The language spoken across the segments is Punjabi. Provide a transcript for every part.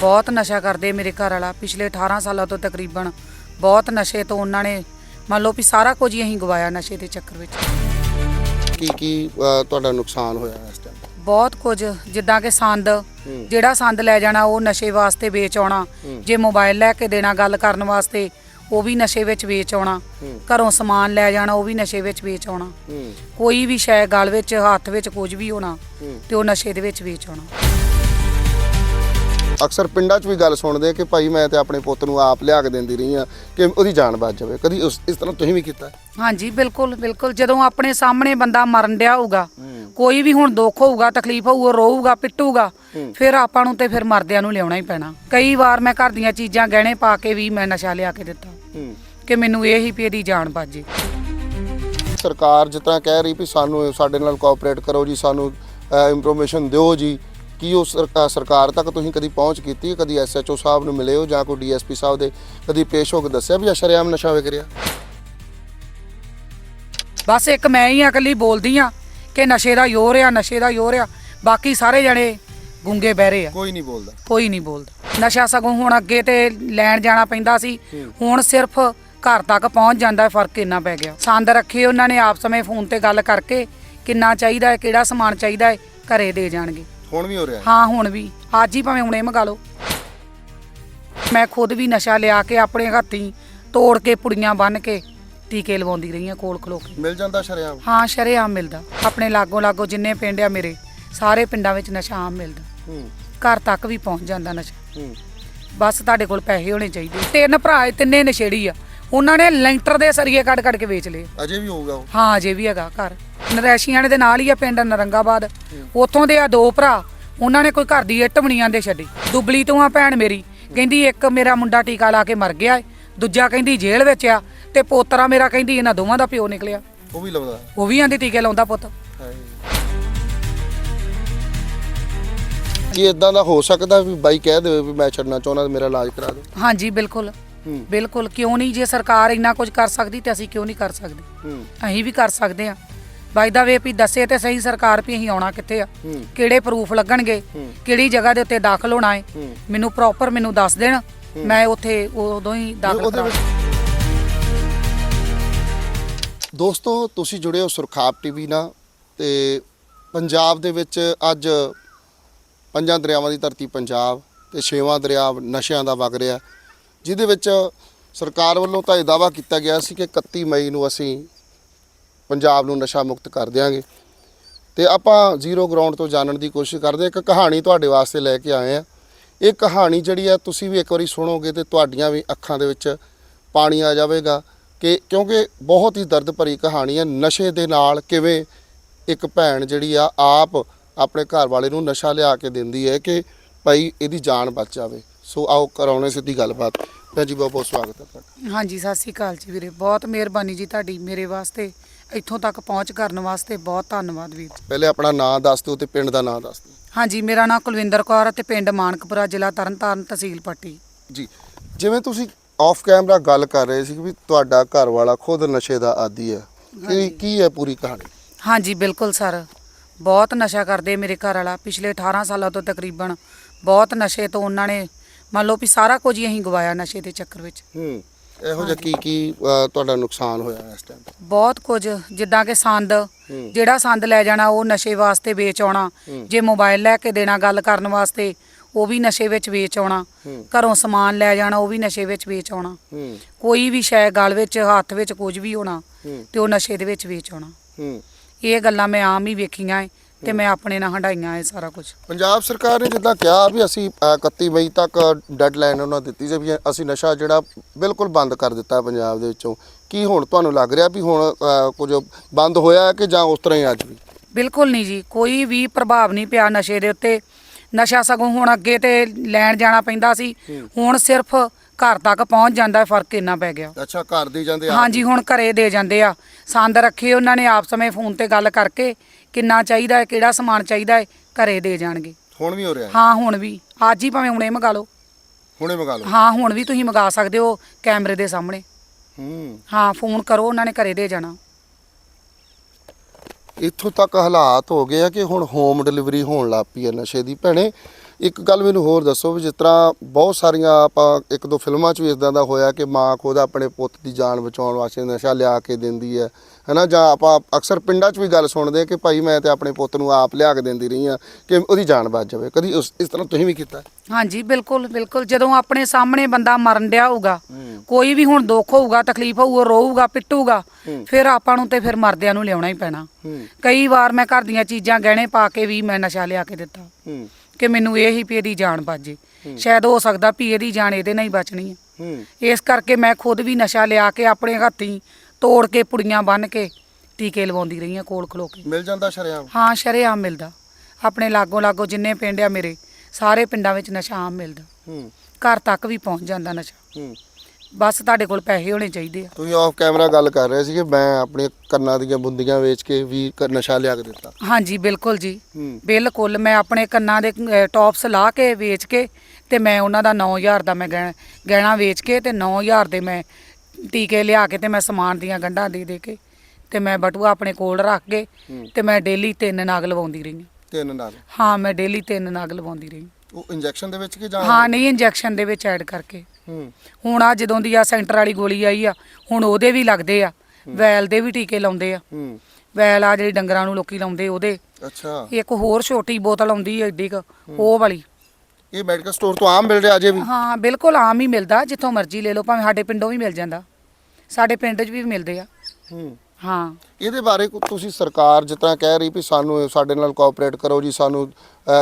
ਬਹੁਤ ਨਸ਼ਾ ਕਰਦੇ ਮੇਰੇ ਘਰ ਵਾਲਾ ਪਿਛਲੇ 18 ਸਾਲਾਂ ਤੋਂ ਤਕਰੀਬਨ ਬਹੁਤ ਨਸ਼ੇ ਤੋਂ ਉਹਨਾਂ ਨੇ ਮੰਨ ਲਓ ਵੀ ਸਾਰਾ ਕੁਝ ਹੀ ਅਸੀਂ ਗਵਾਇਆ ਨਸ਼ੇ ਦੇ ਚੱਕਰ ਵਿੱਚ ਕੀ ਕੀ ਤੁਹਾਡਾ ਨੁਕਸਾਨ ਹੋਇਆ ਇਸ ਟਾਈਮ ਬਹੁਤ ਕੁਝ ਜਿੱਦਾਂ ਕਿ ਸੰਦ ਜਿਹੜਾ ਸੰਦ ਲੈ ਜਾਣਾ ਉਹ ਨਸ਼ੇ ਵਾਸਤੇ ਵੇਚ ਆਉਣਾ ਹੂੰ। ਜੇ ਮੋਬਾਈਲ ਲੈ ਕੇ ਦੇਣਾ ਗੱਲ ਕਰਨ ਵਾਸਤੇ ਉਹ ਵੀ ਨਸ਼ੇ ਵਿੱਚ ਵੇਚ ਆਉਣਾ ਹੂੰ। ਘਰੋਂ ਸਮਾਨ ਲੈ ਜਾਣਾ ਉਹ ਵੀ ਨਸ਼ੇ ਵਿੱਚ ਵੇਚ ਆਉਣਾ ਹੂੰ ਕੋਈ ਵੀ ਸ਼ੈ ਗਲ ਵਿੱਚ ਹੱਥ ਵਿੱਚ ਕੁਝ ਵੀ ਹੋਣਾ ਹੂੰ। ਤੇ ਉਹ ਨਸ਼ੇ ਦੇ ਵਿੱਚ ਵੇਚ ਆਉਣਾ ਅਕਸਰ ਪਿੰਡਾਂ 'ਚ ਵੀ ਗੱਲ ਸੁਣਦੇ ਆ ਕਿ ਭਾਈ ਮੈਂ ਤੇ ਆਪਣੇ ਪੁੱਤ ਨੂੰ ਆਪ ਲਿਆ ਕੇ ਦਿੰਦੀ ਰਹੀ ਆ ਕਿ ਉਹਦੀ ਜਾਨ ਬਚ ਜਾਵੇ। ਕਦੀ ਉਸ ਇਸ ਤਰ੍ਹਾਂ ਤੁਸੀਂ ਵੀ ਕੀਤਾ? ਹਾਂਜੀ ਬਿਲਕੁਲ ਬਿਲਕੁਲ। ਜਦੋਂ ਆਪਣੇ ਸਾਹਮਣੇ ਬੰਦਾ ਮਰਨ ਡਿਆ ਹੋਊਗਾ। ਕੋਈ ਵੀ ਹੁਣ ਦੁੱਖ ਹੋਊਗਾ ਤਕਲੀਫ ਹੋਊਗਾ ਰੋਊਗਾ ਪਿੱਟੂਗਾ। ਫਿਰ ਆਪਾਂ ਨੂੰ ਤੇ ਫਿਰ ਮਰਦਿਆਂ ਨੂੰ ਲਿਆਉਣਾ ਹੀ ਪੈਣਾ। ਕਈ ਵਾਰ ਮੈਂ ਘਰ ਦੀਆਂ ਚੀਜ਼ਾਂ ਗਹਿਣੇ ਪਾ ਕੇ ਵੀ ਮੈਂ ਨਸ਼ਾ ਲਿਆ ਕੇ ਦਿੱਤਾ ਕਿ ਮੈਨੂੰ ਇਹ ਹੀ ਇਹਦੀ ਜਾਨ ਬਚ ਜੇ। ਸਰਕਾਰ ਜਿਸ ਤਰ੍ਹਾਂ ਕਹਿ ਰਹੀ ਵੀ ਸਾਨੂੰ ਸਾਡੇ ਨਾਲ ਕੋਆਪਰੇਟ ਕਰੋ ਜੀ ਸਾਨੂੰ ਇਨਫੋਰਮੇਸ਼ਨ ਦਿਓ ਜੀ। ਕੀ ਉਹ ਸਰਕਾ- ਸਰਕਾਰ ਤੱਕ ਤੁਸੀਂ ਕਦੀ ਪਹੁੰਚ ਕੀਤੀ? ਕਦੀ ਐਸਐਚਓ ਸਾਹਿਬ ਨੂੰ ਮਿਲੇ ਹੋ ਜਾਂ ਕੋਈ ਡੀਐਸਪੀ ਸਾਹਿਬ ਦੇ ਕਦੀ ਪੇਸ਼ ਹੋ ਕੇ ਦੱਸਿਆ ਵੀ ਅਸ਼ਰਿਆਮ ਨਸ਼ਾ ਵਿਕ ਰਿਹਾ? ਬਸ ਇੱਕ ਮੈਂ ਹੀ ਆ ਇਕੱਲੀ ਬੋਲਦੀ ਆ ਕਿ ਨਸ਼ੇ ਦਾ ਯੋਰ ਆ ਨਸ਼ੇ ਦਾ ਯੋਰ ਆ। ਬਾਕੀ ਸਾਰੇ ਜਣੇ ਗੁੰਗੇ ਬਹਿਰੇ ਆ। ਕੋਈ ਨਹੀਂ ਬੋਲਦਾ। ਕੋਈ ਨਹੀਂ ਬੋਲਦਾ। ਨਸ਼ਾ ਸਗੋਂ ਹੁਣ ਅੱਗੇ ਤੇ ਲੈਣ ਜਾਣਾ ਪੈਂਦਾ ਸੀ। ਹੁਣ ਸਿਰਫ ਘਰ ਤੱਕ ਪਹੁੰਚ ਜਾਂਦਾ ਹੈ ਫ਼ਰਕ ਇੰਨਾ ਪੈ ਗਿਆ। ਸੰਦ ਰੱਖੇ ਉਹਨਾਂ ਨੇ ਆਪਸ ਵਿੱਚ ਫੋਨ ਤੇ ਗੱਲ ਕਰਕੇ ਕਿੰਨਾ ਚਾਹੀਦਾ ਹੈ ਕਿਹੜਾ ਸਮਾਨ ਚਾਹੀਦਾ ਹੈ ਘਰੇ ਦੇ ਜਾਣਗੇ। ਹੁਣ ਵੀ ਹੋ ਰਿਹਾ ਹਾਂ? ਹੁਣ ਵੀ। ਅੱਜ ਹੀ ਭਾਵੇਂ ਹੁਣੇ ਮੰਗਾ ਲਓ। ਮੈਂ ਖੁਦ ਵੀ ਨਸ਼ਾ ਲਿਆ ਕੇ ਆਪਣੇ ਹੱਥੀਂ ਤੋੜ ਕੇ ਪੁੜੀਆਂ ਬੰਨ ਕੇ ਟੀਕੇ ਲਵਾਉਂਦੀ ਰਹੀ ਹਾਂ ਕੋਲ ਖਲੋ ਕੇ। ਮਿਲ ਜਾਂਦਾ ਸ਼ਰਿਆਮ? ਹਾਂ ਸ਼ਰੇਆਮ ਮਿਲਦਾ। ਆਪਣੇ ਲਾਗੋ ਲਾਗੋ ਜਿੰਨੇ ਪਿੰਡ ਆ ਮੇਰੇ ਸਾਰੇ ਪਿੰਡਾਂ ਵਿੱਚ ਨਸ਼ਾ ਆਮ ਮਿਲਦਾ। ਹੂੰ। ਘਰ ਤੱਕ ਵੀ ਪਹੁੰਚ ਜਾਂਦਾ ਨਸ਼ਾ। ਹੂੰ। ਬਸ ਤੁਹਾਡੇ ਕੋਲ ਪੈਸੇ ਹੋਣੇ ਚਾਹੀਦੇ। ਤਿੰਨ ਭਰਾ ਏ, ਤਿੰਨੇ ਨਸ਼ੇੜੀ ਆ। ਉਹਨਾਂ ਨੇ ਲੈਂਟਰ ਦੇ ਸਰੀਏ ਕੱਢ ਕੱਢ ਕੇ ਵੇਚ ਲਏ। ਅਜੇ ਵੀ ਹੋਊਗਾ ਉਹ? ਹਾਂ ਅਜੇ ਵੀ ਹੈਗਾ ਘਰ। ਨਰੈਸ਼ੀਆਂ ਦੇ ਨਾਲ ਹੀ ਆ ਪਿੰਡ ਨਰੰਗਾਬਾਦ। ਉੱਥੋਂ ਦੇ ਆ ਦੋ ਭਰਾ। ਉਹਨਾਂ ਨੇ ਕੋਈ ਘਰ ਦੀ ਇੱਟ ਵੀ ਨਹੀਂ ਆਂਦੇ ਛੱਡੀ। ਦੁਬਲੀ ਤੋਂ ਆ ਭੈਣ ਮੇਰੀ। ਕਹਿੰਦੀ ਇੱਕ ਮੇਰਾ ਮੁੰਡਾ ਟੀਕਾ ਲਾ ਕੇ ਮਰ ਗਿਆ ਏ। ਦੂਜਾ ਕਹਿੰਦੀ ਜੇਲ੍ਹ ਵਿੱਚ ਆ ਤੇ ਪੋਤਰਾ ਮੇਰਾ ਕਹਿੰਦੀ ਇਹਨਾਂ ਦੋਵਾਂ ਦਾ ਪਿਓ ਨਿਕਲਿਆ। ਉਹ ਵੀ ਲਾਉਂਦਾ? ਉਹ ਵੀ ਆਂਦੀ ਟੀਕੇ ਲਾਉਂਦਾ ਪੁੱਤ। ਕੀ ਇਦਾਂ ਦਾ ਹੋ ਸਕਦਾ ਵੀ ਬਾਈ ਕਹਿ ਦੇਵੇ ਵੀ ਮੈਂ ਛੱਡਣਾ ਚਾਹੁੰਦਾ ਤੇ ਮੇਰਾ ਇਲਾਜ ਕਰਾ ਦਿਓ। ਹਾਂਜੀ ਬਿਲਕੁਲ। ਬਿਲਕੁਲ ਕਿਉਂ ਨਹੀਂ ਜੇ ਸਰਕਾਰ ਇੰਨਾ ਕੁਝ ਕਰ ਸਕਦੀ ਤੇ ਅਸੀਂ ਕਿਉਂ ਨਹੀਂ ਕਰ ਸਕਦੇ? ਅਸੀਂ ਵੀ ਕਰ ਸਕਦੇ ਆ ਬਾਈ ਦਾ ਵੇ ਵੀ ਦੱਸੇ ਤੇ ਸਹੀ ਸਰਕਾਰ ਵੀ ਅਸੀਂ ਆਉਣਾ ਕਿੱਥੇ ਆ? ਕਿਹੜੇ ਪ੍ਰੂਫ ਲੱਗਣਗੇ। ਕਿਹੜੀ ਜਗ੍ਹਾ ਦੇ ਉੱਤੇ ਦਾਖਲ ਹੋਣਾ ਹੈ? ਮੈਨੂੰ ਪ੍ਰੋਪਰ ਮੈਨੂੰ ਦੱਸ ਦੇਣ। ਮੈਂ ਉੱਥੇ ਉਦੋਂ ਹੀ ਦਾਖਲ ਕਰਾ ਦੋਸਤੋ ਤੁਸੀਂ ਜੁੜੇ ਹੋ ਸੁਰਖਾਬ ਟੀਵੀ ਨਾਲ ਤੇ ਪੰਜਾਬ ਦੇ ਵਿੱਚ ਅੱਜ ਪੰਜਾਂ ਦਰਿਆਵਾਂ ਦੀ ਧਰਤੀ ਪੰਜਾਬ ਤੇ ਛੇਵਾਂ ਦਰਿਆ ਨਸ਼ਿਆਂ ਦਾ ਵਗ ਰਿਹਾ। ਜਿਹਦੇ ਵਿੱਚ ਸਰਕਾਰ ਵੱਲੋਂ ਤਾਂ ਇਹ ਦਾਵਾ ਕੀਤਾ ਗਿਆ ਸੀ ਕਿ 31 ਮਈ ਨੂੰ ਅਸੀਂ ਪੰਜਾਬ ਨੂੰ ਨਸ਼ਾ ਮੁਕਤ ਕਰ ਦਿਆਂਗੇ। ਤੇ ਆਪਾਂ ਜ਼ੀਰੋ ਗਰਾਊਂਡ ਤੋਂ ਜਾਣਨ ਦੀ ਕੋਸ਼ਿਸ਼ ਕਰਦੇ ਹਾਂ। ਇੱਕ ਕਹਾਣੀ ਤੁਹਾਡੇ ਵਾਸਤੇ ਲੈ ਕੇ ਆਏ ਆ ਇਹ ਕਹਾਣੀ ਜਿਹੜੀ ਆ, ਤੁਸੀਂ ਵੀ ਇੱਕ ਵਾਰੀ ਸੁਣੋਗੇ ਤੇ ਤੁਹਾਡੀਆਂ ਵੀ ਅੱਖਾਂ ਦੇ ਵਿੱਚ ਪਾਣੀ ਆ ਜਾਵੇਗਾ ਕਿ ਕਿਉਂਕਿ ਬਹੁਤ ਹੀ ਦਰਦ ਭਰੀ ਕਹਾਣੀ ਹੈ। ਨਸ਼ੇ ਦੇ ਨਾਲ ਕਿਵੇਂ ਇੱਕ ਭੈਣ ਜਿਹੜੀ ਆ, ਆਪ ਆਪਣੇ ਘਰ ਵਾਲੇ ਨੂੰ ਨਸ਼ਾ ਲਿਆ ਕੇ ਦਿੰਦੀ ਹੈ ਕਿ ਭਾਈ ਇਹਦੀ ਜਾਨ ਬਚ ਜਾਵੇ। ਸੋ ਆਓ ਕਰਾਉਣੇ ਸਿੱਧੀ ਗੱਲਬਾਤ। ਭੈਣ ਜੀ ਬਹੁਤ ਬਹੁਤ ਸਵਾਗਤ ਹੈ ਤੁਹਾਡਾ। ਹਾਂਜੀ ਸਤਿ ਸ੍ਰੀ ਅਕਾਲ ਜੀ ਵੀਰੇ। ਬਹੁਤ ਮਿਹਰਬਾਨੀ ਜੀ ਤੁਹਾਡੀ ਮੇਰੇ ਵਾਸਤੇ। ਇੱਥੋਂ ਤੱਕ ਪਹੁੰਚ ਕਰਨ ਵਾਸਤੇ ਬਹੁਤ ਧੰਨਵਾਦ ਵੀਰ ਜੀ। ਪਹਿਲੇ ਆਪਣਾ ਨਾਮ ਦੱਸ ਦਿਓ ਤੇ ਪਿੰਡ ਦਾ ਨਾਮ ਦੱਸ ਦਿਓ। ਹਾਂਜੀ ਮੇਰਾ ਨਾਮ ਕੁਲਵਿੰਦਰ ਕੌਰ ਅਤੇ ਪਿੰਡ ਮਾਨਕਪੁਰਾ ਜ਼ਿਲ੍ਹਾ ਤਰਨਤਾਰਨ ਤਹਿਸੀਲ ਪੱਟੀ। ਜੀ ਜਿਵੇਂ ਤੁਸੀਂ ਆਫ ਕੈਮਰਾ ਗੱਲ ਕਰ ਰਹੇ ਸੀ ਵੀ ਤੁਹਾਡਾ ਘਰ ਵਾਲਾ ਖੁਦ ਨਸ਼ੇ ਦਾ ਆਦੀ ਹੈ। ਕੀ ਕੀ ਹੈ ਪੂਰੀ ਕਹਾਣੀ? ਹਾਂਜੀ ਬਿਲਕੁਲ ਸਰ। ਬਹੁਤ ਨਸ਼ਾ ਕਰਦੇ ਮੇਰੇ ਘਰ ਵਾਲਾ ਪਿਛਲੇ 18 ਸਾਲਾਂ ਤੋਂ ਤਕਰੀਬਨ ਬਹੁਤ ਨਸ਼ੇ ਤੋਂ ਉਹਨਾਂ ਨੇ ਮੰਨ ਲਓ ਵੀ ਸਾਰਾ ਕੁਝ ਹੀ ਅਸੀਂ ਗਵਾਇਆ ਨਸ਼ੇ ਦੇ ਚੱਕਰ ਵਿੱਚ। ਹੂੰ ਇਹੋ ਜਿਹਾ ਕੀ ਕੀ ਤੁਹਾਡਾ ਨੁਕਸਾਨ ਹੋਇਆ ਇਸ ਟਾਈਮ ਬਹੁਤ ਕੁਝ ਜਿੱਦਾਂ ਕਿ ਸੰਦ ਹੂੰ। ਜਿਹੜਾ ਸੰਦ ਲੈ ਜਾਣਾ ਉਹ ਨਸ਼ੇ ਵਾਸਤੇ ਵੇਚ ਆਉਣਾ ਹੂੰ। ਜੇ ਮੋਬਾਈਲ ਲੈ ਕੇ ਦੇਣਾ ਗੱਲ ਕਰਨ ਵਾਸਤੇ ਉਹ ਵੀ ਨਸ਼ੇ ਵਿੱਚ ਵੇਚ ਆਉਣਾ ਹੂੰ। ਘਰੋਂ ਸਮਾਨ ਲੈ ਜਾਣਾ ਉਹ ਵੀ ਨਸ਼ੇ ਵਿੱਚ ਵੇਚ ਆਉਣਾ। ਹੂੰ। ਕੋਈ ਵੀ ਸ਼ੈ ਗਲ ਵਿੱਚ ਹੱਥ ਵਿੱਚ ਕੁਝ ਵੀ ਹੋਣਾ ਹੂੰ। ਤੇ ਉਹ ਨਸ਼ੇ ਦੇ ਵਿੱਚ ਵੇਚ ਆਉਣਾ। ਹੂੰ। ਇਹ ਗੱਲਾਂ ਮੈਂ ਆਮ ਹੀ ਵੇਖੀਆਂ ਏ। ਤੇ ਮੈਂ ਆਪਣੇ ਨਾਲ ਹੰਡਾਈਆਂ ਇਹ ਸਾਰਾ ਕੁਝ ਪੰਜਾਬ ਸਰਕਾਰ ਨੇ ਜਿੱਦਾਂ ਕਿਹਾ ਵੀ ਅਸੀਂ ਅ, 31 ਮਈ ਤੱਕ ਡੈਡਲਾਈਨ ਉਹਨਾਂ ਦਿੱਤੀ ਸੀ ਵੀ ਅਸੀਂ ਨਸ਼ਾ ਜਿਹੜਾ ਬਿਲਕੁਲ ਬੰਦ ਕਰ ਦਿੱਤਾ ਪੰਜਾਬ ਦੇ ਵਿੱਚੋਂ। ਕੀ ਹੁਣ ਤੁਹਾਨੂੰ ਲੱਗ ਰਿਹਾ ਵੀ ਹੁਣ ਅ, ਕੁਝ ਬੰਦ ਹੋਇਆ ਹੈ ਕਿ ਜਾਂ ਉਸ ਤਰ੍ਹਾਂ ਹੀ ਅੱਜ ਵੀ? ਬਿਲਕੁਲ ਨਹੀਂ ਜੀ ਕੋਈ ਵੀ ਪ੍ਰਭਾਵ ਨਹੀਂ ਪਿਆ ਨਸ਼ੇ ਦੇ ਉੱਤੇ। ਨਸ਼ਾ ਸਗੋਂ ਹੁਣ ਅੱਗੇ ਤੇ ਲੈਣ ਜਾਣਾ ਪੈਂਦਾ ਸੀ। ਹੁਣ ਸਿਰਫ ਘਰ ਤੱਕ ਪਹੁੰਚ ਜਾਂਦਾ ਹੈ ਫ਼ਰਕ ਇੰਨਾ ਪੈ ਗਿਆ। ਅੱਛਾ ਘਰ ਦੀ ਜਾਂਦੇ ਹਾਂਜੀ ਹੁਣ ਘਰੇ ਦੇ ਜਾਂਦੇ ਆ। ਸੰਦ ਰੱਖੇ ਉਹਨਾਂ ਨੇ ਆਪਸ ਵਿੱਚ ਫੋਨ ਤੇ ਗੱਲ ਕਰਕੇ। ਕਿੰਨਾ ਚਾਹੀਦਾ ਹੈ ਕਿਹੜਾ ਸਮਾਨ ਚਾਹੀਦਾ ਹੈ ਘਰੇ ਦੇ ਜਾਣਗੇ। ਹੁਣ ਵੀ ਹੋ ਰਿਹਾ ਹਾਂ? ਹੁਣ ਵੀ। ਅੱਜ ਹੀ ਭਾਵੇਂ ਹੁਣੇ ਮੰਗਾ ਲਓ। ਹੁਣੇ ਮੰਗਾ ਲਓ? ਹਾਂ ਹੁਣ ਵੀ ਤੁਸੀਂ ਮੰਗਾ ਸਕਦੇ ਹੋ ਕੈਮਰੇ ਦੇ ਸਾਹਮਣੇ। ਹੂੰ। ਹਾਂ ਫੋਨ ਕਰੋ ਉਹਨਾਂ ਨੇ ਘਰੇ ਦੇ ਜਾਣਾ। ਇੱਥੋਂ ਤੱਕ ਹਾਲਾਤ ਹੋ ਗਏ ਆ ਕਿ ਹੁਣ ਹੋਮ ਡਿਲੀਵਰੀ ਹੋਣ ਲੱਗ ਪਈ ਹੈ ਨਸ਼ੇ ਦੀ। ਭੈਣੇ ਇੱਕ ਗੱਲ ਮੈਨੂੰ ਹੋਰ ਦੱਸੋ ਵੀ ਜਿਸ ਤਰ੍ਹਾਂ ਬਹੁਤ ਸਾਰੀਆਂ ਆਪਾਂ ਇੱਕ ਦੋ ਫਿਲਮਾਂ 'ਚ ਵੀ ਇਦਾਂ ਦਾ ਹੋਇਆ ਕਿ ਮਾਂ ਖੁਦ ਆਪਣੇ ਪੁੱਤ ਦੀ ਜਾਨ ਬਚਾਉਣ ਵਾਸਤੇ ਨਸ਼ਾ ਲਿਆ ਕੇ ਦਿੰਦੀ ਹੈ ਹੈਨਾ? ਜਾਂ ਆਪਾਂ ਅਕਸਰ ਪਿੰਡਾਂ 'ਚ ਵੀ ਗੱਲ ਸੁਣਦੇ ਹਾਂ ਕਿ ਭਾਈ ਮੈਂ ਤੇ ਆਪਣੇ ਪੁੱਤ ਨੂੰ ਆਪ ਲਿਆ ਕੇ ਦਿੰਦੀ ਰਹੀ ਹਾਂ ਕਿ ਉਹਦੀ ਜਾਨ ਬਚ ਜਾਵੇ। ਕਦੀ ਉਸ ਇਸ ਤਰ੍ਹਾਂ ਤੁਸੀਂ ਵੀ ਕੀਤਾ? ਹਾਂਜੀ ਬਿਲਕੁਲ ਬਿਲਕੁਲ। ਜਦੋਂ ਆਪਣੇ ਸਾਹਮਣੇ ਬੰਦਾ ਮਰਨ ਡਿਆ ਹੋਊਗਾ। ਕੋਈ ਵੀ ਹੁਣ ਦੁੱਖ ਹੋਊਗਾ ਤਕਲੀਫ ਹੋਊਗਾ ਰੋਊਗਾ ਪਿੱਟੂਗਾ। ਫਿਰ ਆਪਾਂ ਨੂੰ ਤੇ ਫਿਰ ਮਰਦਿਆਂ ਨੂੰ ਲਿਆਉਣਾ ਹੀ ਪੈਣਾ। ਕਈ ਵਾਰ ਮੈਂ ਘਰ ਦੀਆਂ ਚੀਜ਼ਾਂ ਗਹਿਣੇ ਪਾ ਕੇ ਵੀ ਮੈਂ ਨਸ਼ਾ ਲਿਆ ਕੇ ਦਿੱਤਾ। ਕਿ ਮੈਨੂੰ ਇਹ ਹੀ ਵੀ ਇਹਦੀ ਜਾਨ ਬਚ ਜੇ। ਸ਼ਾਇਦ ਹੋ ਸਕਦਾ ਵੀ ਇਹਦੀ ਜਾਨ ਇਹਦੇ ਨਾਲ ਹੀ ਬਚਣੀ ਹੈ ਹੂੰ। ਇਸ ਕਰਕੇ ਮੈਂ ਖੁਦ ਵੀ ਨਸ਼ਾ ਲਿਆ ਕੇ ਆਪਣੇ ਹੱਥੀਂ ਤੋੜ ਕੇ ਪੁੜੀਆਂ ਬੰਨ ਕੇ ਟੀਕੇ ਲਵਾਉਂਦੀ ਰਹੀ ਹਾਂ ਕੋਲ ਖਲੋ ਕੇ। ਮਿਲ ਜਾਂਦਾ ਸ਼ਰਿਆਮ? ਹਾਂ ਸ਼ਰੇਆਮ ਮਿਲਦਾ। ਆਪਣੇ ਲਾਗੋਂ ਲਾਗੋਂ ਜਿੰਨੇ ਪਿੰਡ ਆ ਮੇਰੇ ਸਾਰੇ ਪਿੰਡਾਂ ਵਿੱਚ ਨਸ਼ਾ ਆਮ ਮਿਲਦਾ। ਹੂੰ। ਘਰ ਤੱਕ ਵੀ ਪਹੁੰਚ ਜਾਂਦਾ ਨਸ਼ਾ। ਹੂੰ। ਬਸ ਤੁਹਾਡੇ ਕੋਲ ਪੈਸੇ ਹੋਣੇ ਚਾਹੀਦੇ ਆ। ਤੁਸੀਂ ਆਫ ਕੈਮਰਾ ਗੱਲ ਕਰ ਰਹੇ ਸੀ ਕਿ ਮੈਂ ਆਪਣੇ ਕੰਨਾਂ ਦੀਆਂ ਬੁੰਦੀਆਂ ਵੇਚ ਕੇ ਵੀ ਕ- ਨਸ਼ਾ ਲਿਆ ਕੇ ਦਿੱਤਾ। ਹਾਂਜੀ ਬਿਲਕੁਲ ਜੀ। ਹੂੰ। ਬਿਲਕੁਲ ਮੈਂ ਆਪਣੇ ਕੰਨਾਂ ਦੇ ਟੌਪਸ ਲਾ ਕੇ ਵੇਚ ਕੇ ਤੇ ਮੈਂ ਉਹਨਾਂ ਦਾ 9000 ਦਾ ਮੈਂ ਗਹਿ- ਗਹਿਣਾ ਵੇਚ ਕੇ ਤੇ 9000 ਦੇ ਮੈਂ ਟੀਕੇ ਲਿਆ ਕੇ ਤੇ ਮੈਂ ਸਮਾਨ ਦੀਆਂ ਗੰਢਾਂ ਦੇ ਦੇ ਕੇ ਤੇ ਮੈਂ ਬਟੂਆ ਆਪਣੇ ਕੋਲ ਰੱਖ ਕੇ ਹੂੰ। ਤੇ ਮੈਂ ਡੇਲੀ ਤਿੰਨ ਨਾਗ ਲਵਾਉਂਦੀ ਰਹੀ ਹਾਂ। ਤਿੰਨ ਨਾਲ ਹਾਂ ਮੈਂ ਡੇਲੀ ਤਿੰਨ ਨਾਗ ਲਵਾਉਂਦੀ ਰਹੀ ਉਹ ਇੰਜੈਕਸ਼ਨ ਦੇ ਵਿੱਚ ਕਿ ਜਾਂ ਹਾਂ ਨਹੀਂ ਇੰਜੈਕਸ਼ਨ ਦੇ ਵਿੱਚ ਐਡ ਕਰਕੇ। ਹੂੰ। ਹੁਣ ਆ ਜਦੋਂ ਦੀ ਆ ਸੈਂਟਰ ਵਾਲੀ ਗੋਲੀ ਆਈ ਆ ਹੁਣ ਉਹਦੇ ਵੀ ਲੱਗਦੇ ਆ। ਵੈਲ ਦੇ ਵੀ ਟੀਕੇ ਲਾਉਂਦੇ ਆ। ਹੂੰ। ਵੈਲ ਆ ਜਿਹੜੀ ਡੰਗਰਾਂ ਨੂੰ ਲੋਕੀ ਲਾਉਂਦੇ ਉਹਦੇ। ਅੱਛਾ। ਇੱਕ ਹੋਰ ਛੋਟੀ ਬੋਤਲ ਆਉਂਦੀ ਏਡੀ ਕੁ ਉਹ ਵਾਲੀ। ਇਹ ਮੈਡੀਕਲ ਸਟੋਰ ਤੋਂ ਆਮ ਮਿਲ ਰਿਹਾ ਅਜੇ ਵੀ? ਹਾਂ ਬਿਲਕੁਲ ਆਮ ਹੀ ਮਿਲਦਾ ਜਿੱਥੋਂ ਮਰਜ਼ੀ ਲੈ ਲਓ ਭਾਵੇਂ ਸਾਡੇ ਪਿੰਡੋਂ ਵੀ ਮਿਲ ਜਾਂਦਾ। ਸਾਡੇ ਪਿੰਡ 'ਚ ਵੀ ਮਿਲਦੇ ਆ। ਹੂੰ। ਹਾਂ। ਇਹਦੇ ਬਾਰੇ ਕੁ- ਤੁਸੀਂ ਸਰਕਾਰ ਜਿਸ ਤਰ੍ਹਾਂ ਕਹਿ ਰਹੀ ਵੀ ਸਾਨੂੰ ਸਾਡੇ ਨਾਲ ਕੋਆਪਰੇਟ ਕਰੋ ਜੀ ਸਾਨੂੰ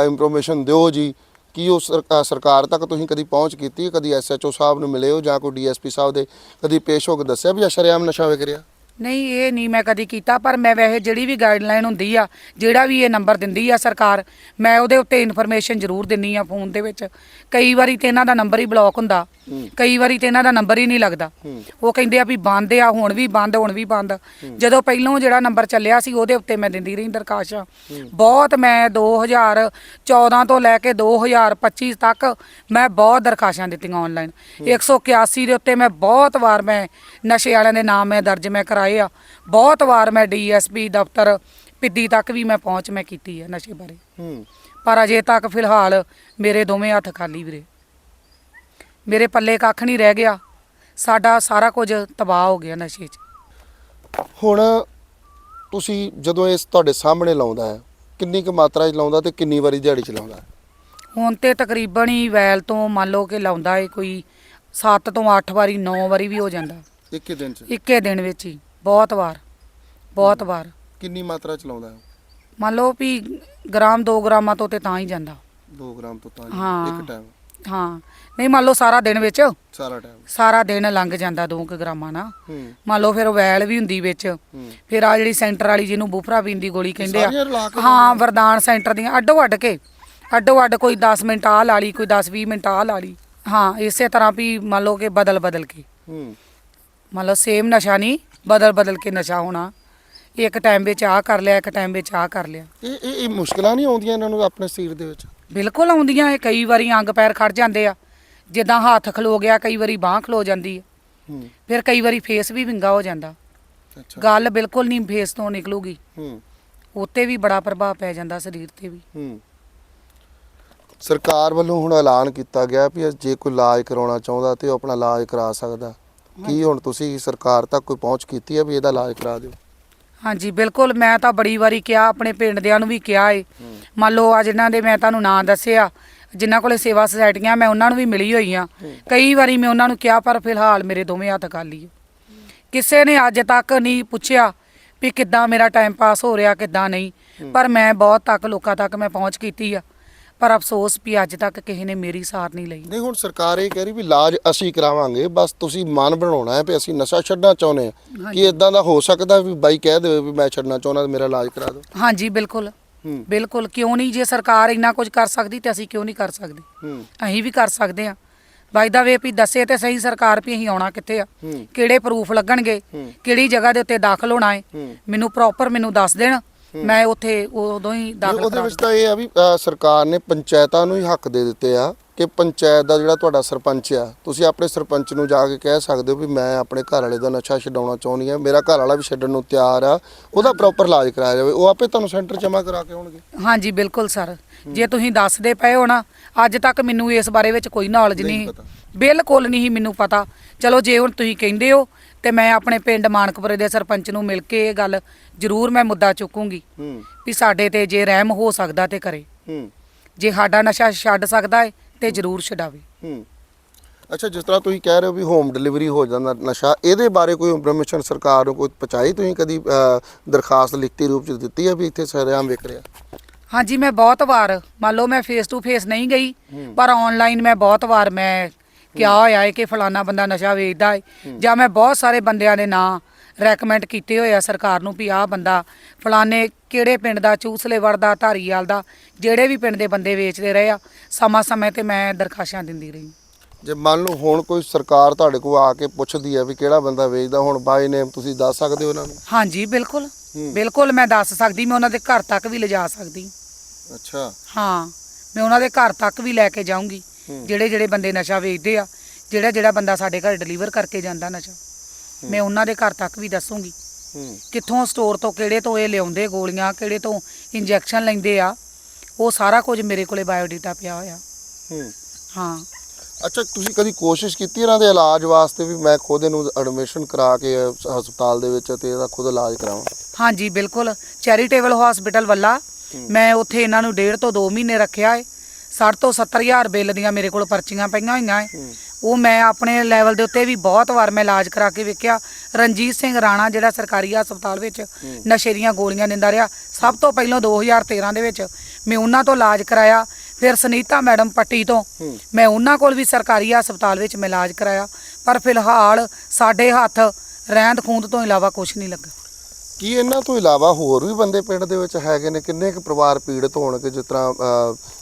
ਇਨਫੋਰਮੇਸ਼ਨ ਦਿਓ ਜੀ। ਕੀ ਉਹ ਸਰ- ਸਰਕਾਰ ਤੱਕ ਤੁਸੀਂ ਕਦੀ ਪਹੁੰਚ ਕੀਤੀ ਕਦੀ ਐਸਐਚਓ ਸਾਹਿਬ ਨੂੰ ਮਿਲੇ ਹੋ ਜਾਂ ਕੋਈ ਡੀਐਸਪੀ ਸਾਹਿਬ ਦੇ ਕਦੀ ਪੇਸ਼ ਹੋ ਕੇ ਦੱਸਿਆ ਵੀ ਅਸ਼ਰਿਆਮ ਨਸ਼ਾ ਵਿਕ ਰਿਹਾ? ਨਹੀਂ, ਇਹ ਨਹੀਂ ਮੈਂ ਕਦੀ ਕੀਤਾ, ਪਰ ਮੈਂ ਵੈਸੇ ਜਿਹੜੀ ਵੀ ਗਾਈਡਲਾਈਨ ਹੁੰਦੀ ਆ, ਜਿਹੜਾ ਵੀ ਇਹ ਨੰਬਰ ਦਿੰਦੀ ਆ ਸਰਕਾਰ, ਮੈਂ ਉਹਦੇ ਉੱਤੇ ਇਨਫੋਰਮੇਸ਼ਨ ਜ਼ਰੂਰ ਦਿੰਨੀ ਆ ਫੋਨ ਦੇ ਵਿੱਚ। ਕਈ ਵਾਰੀ ਤੇ ਇਹਨਾਂ ਦਾ ਨੰਬਰ ਹੀ ਬਲੌਕ ਹੁੰਦਾ। ਕਈ ਵਾਰੀ ਤੇ ਇਹਨਾਂ ਦਾ ਨੰਬਰ ਹੀ ਨਹੀਂ ਲੱਗਦਾ। ਉਹ ਕਹਿੰਦੇ ਆ ਵੀ ਬੰਦ ਆ ਹੁਣ ਵੀ ਬੰਦ ਹੁਣ ਵੀ ਬੰਦ। ਜਦੋਂ ਪਹਿਲੋਂ ਜਿਹੜਾ ਨੰਬਰ ਚੱਲਿਆ ਸੀ ਉਹਦੇ ਉੱਤੇ ਮੈਂ ਦਿੰਦੀ ਰਹੀ ਦਰਖਾਸ਼ਾਂ ਬਹੁਤ ਮੈਂ 2014 ਤੋਂ ਲੈ ਕੇ 2025 ਤੱਕ ਮੈਂ ਬਹੁਤ ਦਰਖਾਸ਼ਾਂ ਦਿੱਤੀਆਂ ਆਨਲਾਈਨ 181 ਦੇ ਉੱਤੇ ਮੈਂ ਬਹੁਤ ਵਾਰ ਮੈਂ ਨਸ਼ੇ ਵਾਲਿਆਂ ਦੇ ਨਾਮ ਮੈਂ ਦਰਜ ਮੈਂ ਕਰਾਏ ਆ। ਬਹੁਤ ਵਾਰ ਮੈਂ ਡੀਐਸਪੀ ਦਫ਼ਤਰ ਪਿੱਦੀ ਤੱਕ ਵੀ ਮੈਂ ਪਹੁੰਚ ਮੈਂ ਕੀਤੀ ਹੈ ਨਸ਼ੇ ਬਾਰੇ। ਪਰ ਅਜੇ ਤੱਕ ਫਿਲਹਾਲ ਮੇਰੇ ਦੋਵੇਂ ਹੱਥ ਖਾਲੀ ਵੀਰੇ। ਮੇਰੇ ਪੱਲੇ ਕੱਖ ਨਹੀਂ ਰਹਿ ਗਿਆ। ਸਾਡਾ ਸਾਰਾ ਕੁਝ ਤਬਾਹ ਹੋ ਗਿਆ ਨਸ਼ੇ 'ਚ। ਹੁਣ ਤੁਸੀਂ ਜਦੋਂ ਇਸ ਤੁਹਾਡੇ ਸਾਹਮਣੇ ਲਾਉਂਦਾ ਹੈ ਕਿੰਨੀ ਕੁ ਮਾਤਰਾ 'ਚ ਲਾਉਂਦਾ ਤੇ ਕਿੰਨੀ ਵਾਰੀ ਦਿਹਾੜੀ ਚ ਲਾਉਂਦਾ ਹੈ? ਹੁਣ ਤੇ ਤਕਰੀਬਨ ਹੀ ਵੈਲ ਤੋਂ ਮੰਨ ਲਓ ਕਿ ਲਾਉਂਦਾ ਏ ਕੋਈ 7 ਤੋਂ 8 ਵਾਰੀ 9 ਵਾਰੀ ਵੀ ਹੋ ਜਾਂਦਾ। ਇੱਕ ਹੀ ਦਿਨ ਚ? ਇੱਕੇ ਦਿਨ ਵਿੱਚ ਹੀ ਬਹੁਤ ਵਾਰ ਬਹੁਤ ਵਾਰ। ਕਿੰਨੀ ਮਾਤਰਾ ਚ ਲਾਉਂਦਾ ਹੈ? ਮੰਨ ਲਓ ਵੀ ਗ੍ਰਾਮ 2 ਗ੍ਰਾਮਾਂ ਤੋਂ ਤੇ ਤਾਂ ਹੀ ਜਾਂਦਾ। 2 ਗ੍ਰਾਮ ਤੋਂ ਤਾਂ ਹਾਂ। ਇੱਕ ਟਾਈਮ ਹਾਂ। ਨਹੀਂ ਮੰਨ ਲਓ ਸਾਰਾ ਦਿਨ ਵਿੱਚ ਸਾਰਾ ਟਾਈਮ ਸਾਰਾ ਦਿਨ ਲੰਘ ਜਾਂਦਾ 2 ਗ੍ਰਾਮਾਂ ਨਾਲ। ਹੂੰ। ਮੰਨ ਲਓ ਫਿਰ ਉਹ ਵੈਲ ਵੀ ਹੁੰਦੀ ਵਿੱਚ। ਹੂੰ। ਫਿਰ ਆ ਜਿਹੜੀ ਸੈਂਟਰ ਵਾਲੀ ਜਿਹਨੂੰ ਬੂਫਰਾਬੀਨ ਦੀ ਗੋਲੀ ਕਹਿੰਦੇ ਸਾਰੀਆਂ ਰਲਾ ਆ ਕੇ ਹਾਂ ਵਰਦਾਨ ਸੈਂਟਰ ਦੀਆਂ ਅੱਡੋ ਅੱਡ ਕੇ। ਅੱਡੋ ਅੱਡ ਕੋਈ 10 ਮਿੰਟ ਆ ਲਾ ਲਈ ਕੋਈ 10 20 ਮਿੰਟ ਆ ਲਾ ਲਈ। ਹਾਂ ਇਸੇ ਤਰ੍ਹਾਂ ਵੀ ਮੰਨ ਲਓ ਕਿ ਬਦਲ ਬਦਲ ਕੇ। ਹੂੰ। ਮੰਨ ਲਓ ਸੇਮ ਨਸ਼ਾ ਨਹੀਂ ਬਦਲ ਬਦਲ ਕੇ ਨਸ਼ਾ ਹੋਣਾ। ਇੱਕ ਟਾਈਮ ਵਿੱਚ ਆ ਕਰ ਲਿਆ ਇੱਕ ਟਾਈਮ ਵਿੱਚ ਆ ਕਰ ਲਿਆ। ਇਹ ਇਹ ਇਹ ਮੁਸ਼ਕਲਾਂ ਨਹੀਂ ਆਉਂਦੀਆਂ ਇਹਨਾਂ ਨੂੰ ਆਪਣੇ ਸਰੀਰ ਦੇ ਵਿੱਚ? ਬਿਲਕੁਲ ਆਉਂਦੀਆਂ ਇਹ ਕਈ ਵਾਰੀ ਅੰਗ ਪੈਰ ਖੜ ਜਾਂਦੇ ਆ। ਜਿੱਦਾਂ ਹੱਥ ਖਲੋ ਗਿਆ ਕਈ ਵਾਰੀ ਬਾਹ ਖਲੋ ਜਾਂਦੀ ਹੈ ਹੂੰ। ਫਿਰ ਕਈ ਵਾਰੀ ਫੇਸ ਵੀ ਵਿੰਗਾ ਹੋ ਜਾਂਦਾ। ਅੱਛਾ। ਗੱਲ ਬਿਲਕੁਲ ਨਹੀਂ ਫੇਸ ਤੋਂ ਨਿਕਲੂਗੀ। ਹੂੰ। ਉੱਤੇ ਵੀ ਬੜਾ ਪ੍ਰਭਾਵ ਪੈ ਜਾਂਦਾ ਸਰੀਰ ਤੇ ਵੀ। ਹੂੰ। ਸਰਕਾਰ ਵੱਲੋਂ ਹੁਣ ਐਲਾਨ ਕੀਤਾ ਗਿਆ ਵੀ ਜੇ ਕੋਈ ਇਲਾਜ ਕਰਾਉਣਾ ਚਾਹੁੰਦਾ ਤੇ ਉਹ ਆਪਣਾ ਇਲਾਜ ਕਰਾ ਸਕਦਾ। ਕੀ ਹੁਣ ਤੁਸੀਂ ਸਰਕਾਰ ਤੱਕ ਕੋਈ ਪਹੁੰਚ ਕੀਤੀ ਹੈ ਵੀ ਇਹਦਾ ਇਲਾਜ ਕਰਾ ਦਿਓ? ਹਾਂਜੀ ਬਿਲਕੁਲ ਮੈਂ ਤਾਂ ਬੜੀ ਵਾਰੀ ਕਿਹਾ ਆਪਣੇ ਪਿੰਡ ਦਿਆਂ ਨੂੰ ਵੀ ਕਿਹਾ ਏ। ਮੰਨ ਲਓ ਆ ਜਿਨ੍ਹਾਂ ਦੇ ਮੈਂ ਤੁਹਾਨੂੰ ਨਾਂ ਦੱਸਿਆ ਜਿਨ੍ਹਾਂ ਕੋਲੇ ਸੇਵਾ ਸੁਸਾਇਟੀਆਂ ਮੈਂ ਉਹਨਾਂ ਨੂੰ ਵੀ ਮਿਲੀ ਹੋਈ ਆ। ਕਈ ਵਾਰੀ ਮੈਂ ਉਹਨਾਂ ਨੂੰ ਕਿਹਾ ਪਰ ਫਿਲਹਾਲ ਮੇਰੇ ਦੋਵੇਂ ਹੱਥ ਖਾਲੀ ਆ ਕਿਸੇ ਨੇ ਅੱਜ ਤੱਕ ਨਹੀਂ ਪੁੱਛਿਆ ਵੀ ਕਿੱਦਾਂ ਮੇਰਾ ਟਾਈਮ ਪਾਸ ਹੋ ਰਿਹਾ ਕਿੱਦਾਂ ਨਹੀਂ। ਪਰ ਮੈਂ ਬਹੁਤ ਤੱਕ ਲੋਕਾਂ ਤੱਕ ਮੈਂ ਪਹੁੰਚ ਕੀਤੀ ਆ। ਪਰ ਅਫਸੋਸ ਵੀ ਅੱਜ ਤੱਕ ਕਿਸੇ ਨੇ ਮੇਰੀ ਸਾਰ ਨਹੀਂ ਲਈ। ਨਹੀਂ ਹੁਣ ਸਰਕਾਰ ਇਹ ਕਹਿ ਰਹੀ ਵੀ ਇਲਾਜ ਅਸੀਂ ਕਰਾਵਾਂਗੇ ਬਸ ਤੁਸੀਂ ਮਨ ਬਣਾਉਣਾ ਹੈ ਵੀ ਅਸੀਂ ਨਸ਼ਾ ਛੱਡਣਾ ਚਾਹੁੰਦੇ ਹਾਂ। ਕੀ ਇਦਾਂ ਦਾ ਹੋ ਸਕਦਾ ਵੀ ਬਾਈ ਕਹਿ ਦੇਵੇ ਵੀ ਮੈਂ ਛੱਡਣਾ ਚਾਹੁੰਦਾ ਮੇਰਾ ਇਲਾਜ ਕਰਾ ਦਿਓ? ਹਾਂਜੀ ਬਿਲਕੁਲ। ਹੂੰ। ਬਿਲਕੁਲ ਕਿਉਂ ਨਹੀਂ ਜੇ ਸਰਕਾਰ ਇੰਨਾ ਕੁਝ ਕਰ ਸਕਦੀ ਤੇ ਅਸੀਂ ਕਿਉਂ ਨਹੀਂ ਕਰ ਸਕਦੇ? ਹੂੰ। ਅਸੀਂ ਵੀ ਕਰ ਸਕਦੇ ਆ ਬਾਈ ਦਾ ਵੇ ਵੀ ਦੱਸੇ ਤੇ ਸਹੀ ਸਰਕਾਰ ਵੀ ਅਸੀਂ ਆਉਣਾ ਕਿੱਥੇ ਆ? ਹੂੰ। ਕਿਹੜੇ ਪ੍ਰੂਫ ਲੱਗਣਗੇ? ਹੂੰ। ਕਿਹੜੀ ਜਗ੍ਹਾ ਦੇ ਉੱਤੇ ਦਾਖਲ ਹੋਣਾ ਹੈ? ਹੂੰ। ਮੈਨੂੰ ਪ੍ਰੋਪਰ ਮੈਨੂੰ ਦੱਸ ਦੇਣ। ਮੈਂ ਉੱਥੇ ਉਦੋਂ ਹੀ ਦਾਖਲ ਉਹਦੇ ਵਿੱਚ ਤਾਂ ਇਹ ਆ ਵੀ ਅ, ਸਰਕਾਰ ਨੇ ਪੰਚਾਇਤਾਂ ਨੂੰ ਹੀ ਹੱਕ ਦੇ ਦਿੱਤੇ ਆ ਕਿ ਪੰਚਾਇਤ ਦਾ ਜਿਹੜਾ ਤੁਹਾਡਾ ਸਰਪੰਚ ਆ ਤੁਸੀਂ ਆਪਣੇ ਸਰਪੰਚ ਨੂੰ ਜਾ ਕੇ ਕਹਿ ਸਕਦੇ ਹੋ ਵੀ ਮੈਂ ਆਪਣੇ ਘਰ ਵਾਲੇ ਦਾ ਨਸ਼ਾ ਛਡਾਉਣਾ ਚਾਹੁੰਦੀ ਆ ਮੇਰਾ ਘਰ ਵਾਲਾ ਵੀ ਛੱਡਣ ਨੂੰ ਤਿਆਰ ਆ ਉਹਦਾ ਪ੍ਰੋਪਰ ਇਲਾਜ ਕਰਾਇਆ ਜਾਵੇ ਉਹ ਆਪੇ ਤੁਹਾਨੂੰ ਸੈਂਟਰ ਜਮ੍ਹਾਂ ਕਰਾ ਕੇ ਆਉਣਗੇ। ਹਾਂਜੀ ਬਿਲਕੁਲ ਸਰ। ਜੇ ਤੁਸੀਂ ਦੱਸਦੇ ਪਏ ਹੋ ਨਾ ਅੱਜ ਤੱਕ ਮੈਨੂੰ ਇਸ ਬਾਰੇ ਵਿੱਚ ਕੋਈ ਨੌਲੇਜ ਨਹੀਂ ਨਹੀਂ ਪਤਾ। ਬਿਲਕੁਲ ਨਹੀਂ ਮੈਨੂੰ ਪਤਾ। ਚਲੋ ਜੇ ਹੁਣ ਤੁਸੀਂ ਕਹਿੰਦੇ ਹੋ ਤੇ ਮੈਂ ਆਪਣੇ ਪਿੰਡ ਮਾਨਕਪੁਰੇ ਦੇ ਸਰਪੰਚ ਨੂੰ ਮਿਲ ਕੇ ਇਹ ਗੱਲ ਜ਼ਰੂਰ ਮੈਂ ਮੁੱਦਾ ਚੁੱਕੂੰਗੀ ਹੂੰ। ਵੀ ਸਾਡੇ ਤੇ ਜੇ ਰਹਿਮ ਹੋ ਸਕਦਾ ਤੇ ਕਰੇ। ਹੂੰ। ਜੇ ਸਾਡਾ ਨਸ਼ਾ ਛੱਡ ਸਕਦਾ ਹੈ ਤੇ ਜ਼ਰੂਰ ਛਡਾਵੇ। ਹੂੰ। ਅੱਛਾ ਜਿਸ ਤਰ੍ਹਾਂ ਤੁਸੀਂ ਕਹਿ ਰਹੇ ਹੋ ਵੀ ਹੋਮ ਡਿਲੀਵਰੀ ਹੋ ਜਾਂਦਾ ਨਸ਼ਾ ਇਹਦੇ ਬਾਰੇ ਕੋਈ ਇਨਫੋਰਮੇਸ਼ਨ ਸਰਕਾਰ ਨੂੰ ਕੋਈ ਪਹੁੰਚਾਈ? ਤੁਸੀਂ ਕਦੀ ਦਰਖਾਸਤ ਲਿਖਤੀ ਰੂਪ ਚ ਦਿੱਤੀ ਹੈ ਵੀ ਇੱਥੇ ਸਰੇਆਮ ਵਿਕ ਰਿਹਾ? ਹਾਂਜੀ ਮੈਂ ਬਹੁਤ ਵਾਰ ਮੰਨ ਲਓ ਮੈਂ ਫੇਸ ਟੂ ਫੇਸ ਨਹੀਂ ਗਈ ਪਰ ਆਨਲਾਈਨ ਮੈਂ ਬਹੁਤ ਵਾਰ ਮੈਂ ਕਿਹਾ ਹੋਇਆ ਹੈ ਕਿ ਫਲਾਨਾ ਬੰਦਾ ਨਸ਼ਾ ਵੇਚਦਾ ਹੈ। ਜਾਂ ਮੈਂ ਬਹੁਤ ਸਾਰੇ ਬੰਦਿਆਂ ਦੇ ਨਾਂ ਰეკਮੈਂਡ ਕੀਤੇ ਹੋਏ ਆ ਸਰਕਾਰ ਨੂੰ ਵੀ ਆਹ ਬੰਦਾ ਫਲਾਣੇ ਕਿਹੜੇ ਪਿੰਡ ਦਾ ਚੂਸਲੇਵੜ ਦਾ ਧਾਰੀਵਾਲ ਦਾ ਜਿਹੜੇ ਵੀ ਪਿੰਡ ਦੇ ਬੰਦੇ ਵੇਚਦੇ ਰਹੇ ਆ ਸਮਾਂ ਸਮੇਂ ਤੇ ਮੈਂ ਦਰਖਾਸ਼ਾਂ ਦਿੰਦੀ ਰਹੀ। ਜੇ ਮੰਨ ਲਓ ਹੁਣ ਕੋਈ ਸਰਕਾਰ ਤੁਹਾਡੇ ਕੋਲ ਆ ਕੇ ਪੁੱਛਦੀ ਹੈ ਵੀ ਕਿਹੜਾ ਬੰਦਾ ਵੇਚਦਾ ਹੁਣ ਬਾਈ ਨੇਮ ਤੁਸੀਂ ਦੱਸ ਸਕਦੇ ਹੋ ਉਹਨਾਂ ਨੂੰ? ਹਾਂਜੀ ਬਿਲਕੁਲ। ਬਿਲਕੁਲ ਮੈਂ ਦੱਸ ਸਕਦੀ ਮੈਂ ਉਹਨਾਂ ਦੇ ਘਰ ਤੱਕ ਵੀ ਲਿਜਾ ਸਕਦੀ। ਅੱਛਾ। ਹਾਂ ਮੈਂ ਉਹਨਾਂ ਦੇ ਘਰ ਤੱਕ ਵੀ ਲੈ ਕੇ ਜਾਊਂਗੀ। ਜਿਹੜੇ ਜਿਹੜੇ ਬੰਦੇ ਨਸ਼ਾ ਵੇਚਦੇ ਆ ਜਿਹੜਾ ਜਿਹੜਾ ਬੰਦਾ ਸਾਡੇ ਘਰ ਡਿਲੀਵਰ ਕਰਕੇ ਜਾਂਦਾ ਨਸ਼ਾ ਮੈਂ ਉਹਨਾਂ ਦੇ ਘਰ ਤੱਕ ਵੀ ਦੱਸੂਗੀ। ਕਿੱਥੋਂ ਸਟੋਰ ਤੋਂ ਕਿਹੜੇ ਤੋਂ ਇਹ ਲਿਆਉਂਦੇ ਗੋਲੀਆਂ ਕਿਹੜੇ ਤੋਂ ਇੰਜੈਕਸ਼ਨ ਲੈਂਦੇ ਆ ਉਹ ਸਾਰਾ ਕੁਝ ਮੇਰੇ ਕੋਲੇ ਬਾਇਓਡਾਟਾ ਪਿਆ ਹੋਇਆ। ਹੂੰ। ਹਾਂ। ਅੱਛਾ ਤੁਸੀਂ ਕਦੀ ਕੋਸ਼ਿਸ਼ ਕੀਤੀ ਇਹਨਾਂ ਦੇ ਇਲਾਜ ਵਾਸਤੇ ਵੀ ਮੈਂ ਖੁਦ ਇਹਨੂੰ ਐਡਮਿਸ਼ਨ ਕਰਾ ਕੇ ਹਸਪਤਾਲ ਦੇ ਵਿੱਚ ਤੇ ਇਹਦਾ ਖੁਦ ਇਲਾਜ ਕਰਾਵਾਂ? ਹਾਂਜੀ ਬਿਲਕੁਲ। ਚੈਰੀਟੇਬਲ ਹਸਪੀਟਲ ਵੱਲਾ। ਮੈਂ ਉੱਥੇ ਇਹਨਾਂ ਨੂੰ ਡੇਢ ਤੋਂ 2 ਮਹੀਨੇ ਰੱਖਿਆ ਏ। 60 ਤੋਂ 70 ਹਜ਼ਾਰ ਬਿੱਲ ਦੀਆਂ ਮੇਰੇ ਕੋਲ ਪਰਚੀਆਂ ਪਈਆਂ ਹੋਈਆਂ ਹੂੰ। ਉਹ ਮੈਂ ਆਪਣੇ ਲੈਵਲ ਦੇ ਉੱਤੇ ਵੀ ਬਹੁਤ ਵਾਰ ਮੈਂ ਇਲਾਜ ਕਰਾ ਕੇ ਵੇਖਿਆ। ਰਣਜੀਤ ਸਿੰਘ ਰਾਣਾ ਜਿਹੜਾ ਸਰਕਾਰੀ ਹਸਪਤਾਲ ਵਿੱਚ ਨਸ਼ੇ ਦੀਆਂ ਗੋਲੀਆਂ ਦਿੰਦਾ ਰਿਹਾ ਸਭ ਤੋਂ ਪਹਿਲਾਂ 2013 ਦੇ ਵਿੱਚ ਮੈਂ ਉਹਨਾਂ ਤੋਂ ਇਲਾਜ ਕਰਾਇਆ। ਫਿਰ ਸੁਨੀਤਾ ਮੈਡਮ ਪੱਟੀ ਤੋਂ ਮੈਂ ਉਹਨਾਂ ਕੋਲ ਵੀ ਸਰਕਾਰੀ ਹਸਪਤਾਲ ਵਿੱਚ ਮੈਂ ਇਲਾਜ ਕਰਾਇਆ। ਪਰ ਫਿਲਹਾਲ ਸਾਡੇ ਹੱਥ ਰਹਿੰਦ ਖੂੰਦ ਤੋਂ ਇਲਾਵਾ ਕੁਝ ਨਹੀਂ ਲੱਗਾ। ਕੀ ਇਹਨਾਂ ਤੋਂ ਇਲਾਵਾ ਹੋਰ ਵੀ ਬੰਦੇ ਪਿੰਡ ਦੇ ਵਿੱਚ ਹੈਗੇ ਨੇ? ਕਿੰਨੇ ਕੁ ਪਰਿਵਾਰ ਪੀੜਤ ਹੋਣਗੇ ਜਿਸ ਤਰ੍ਹਾਂ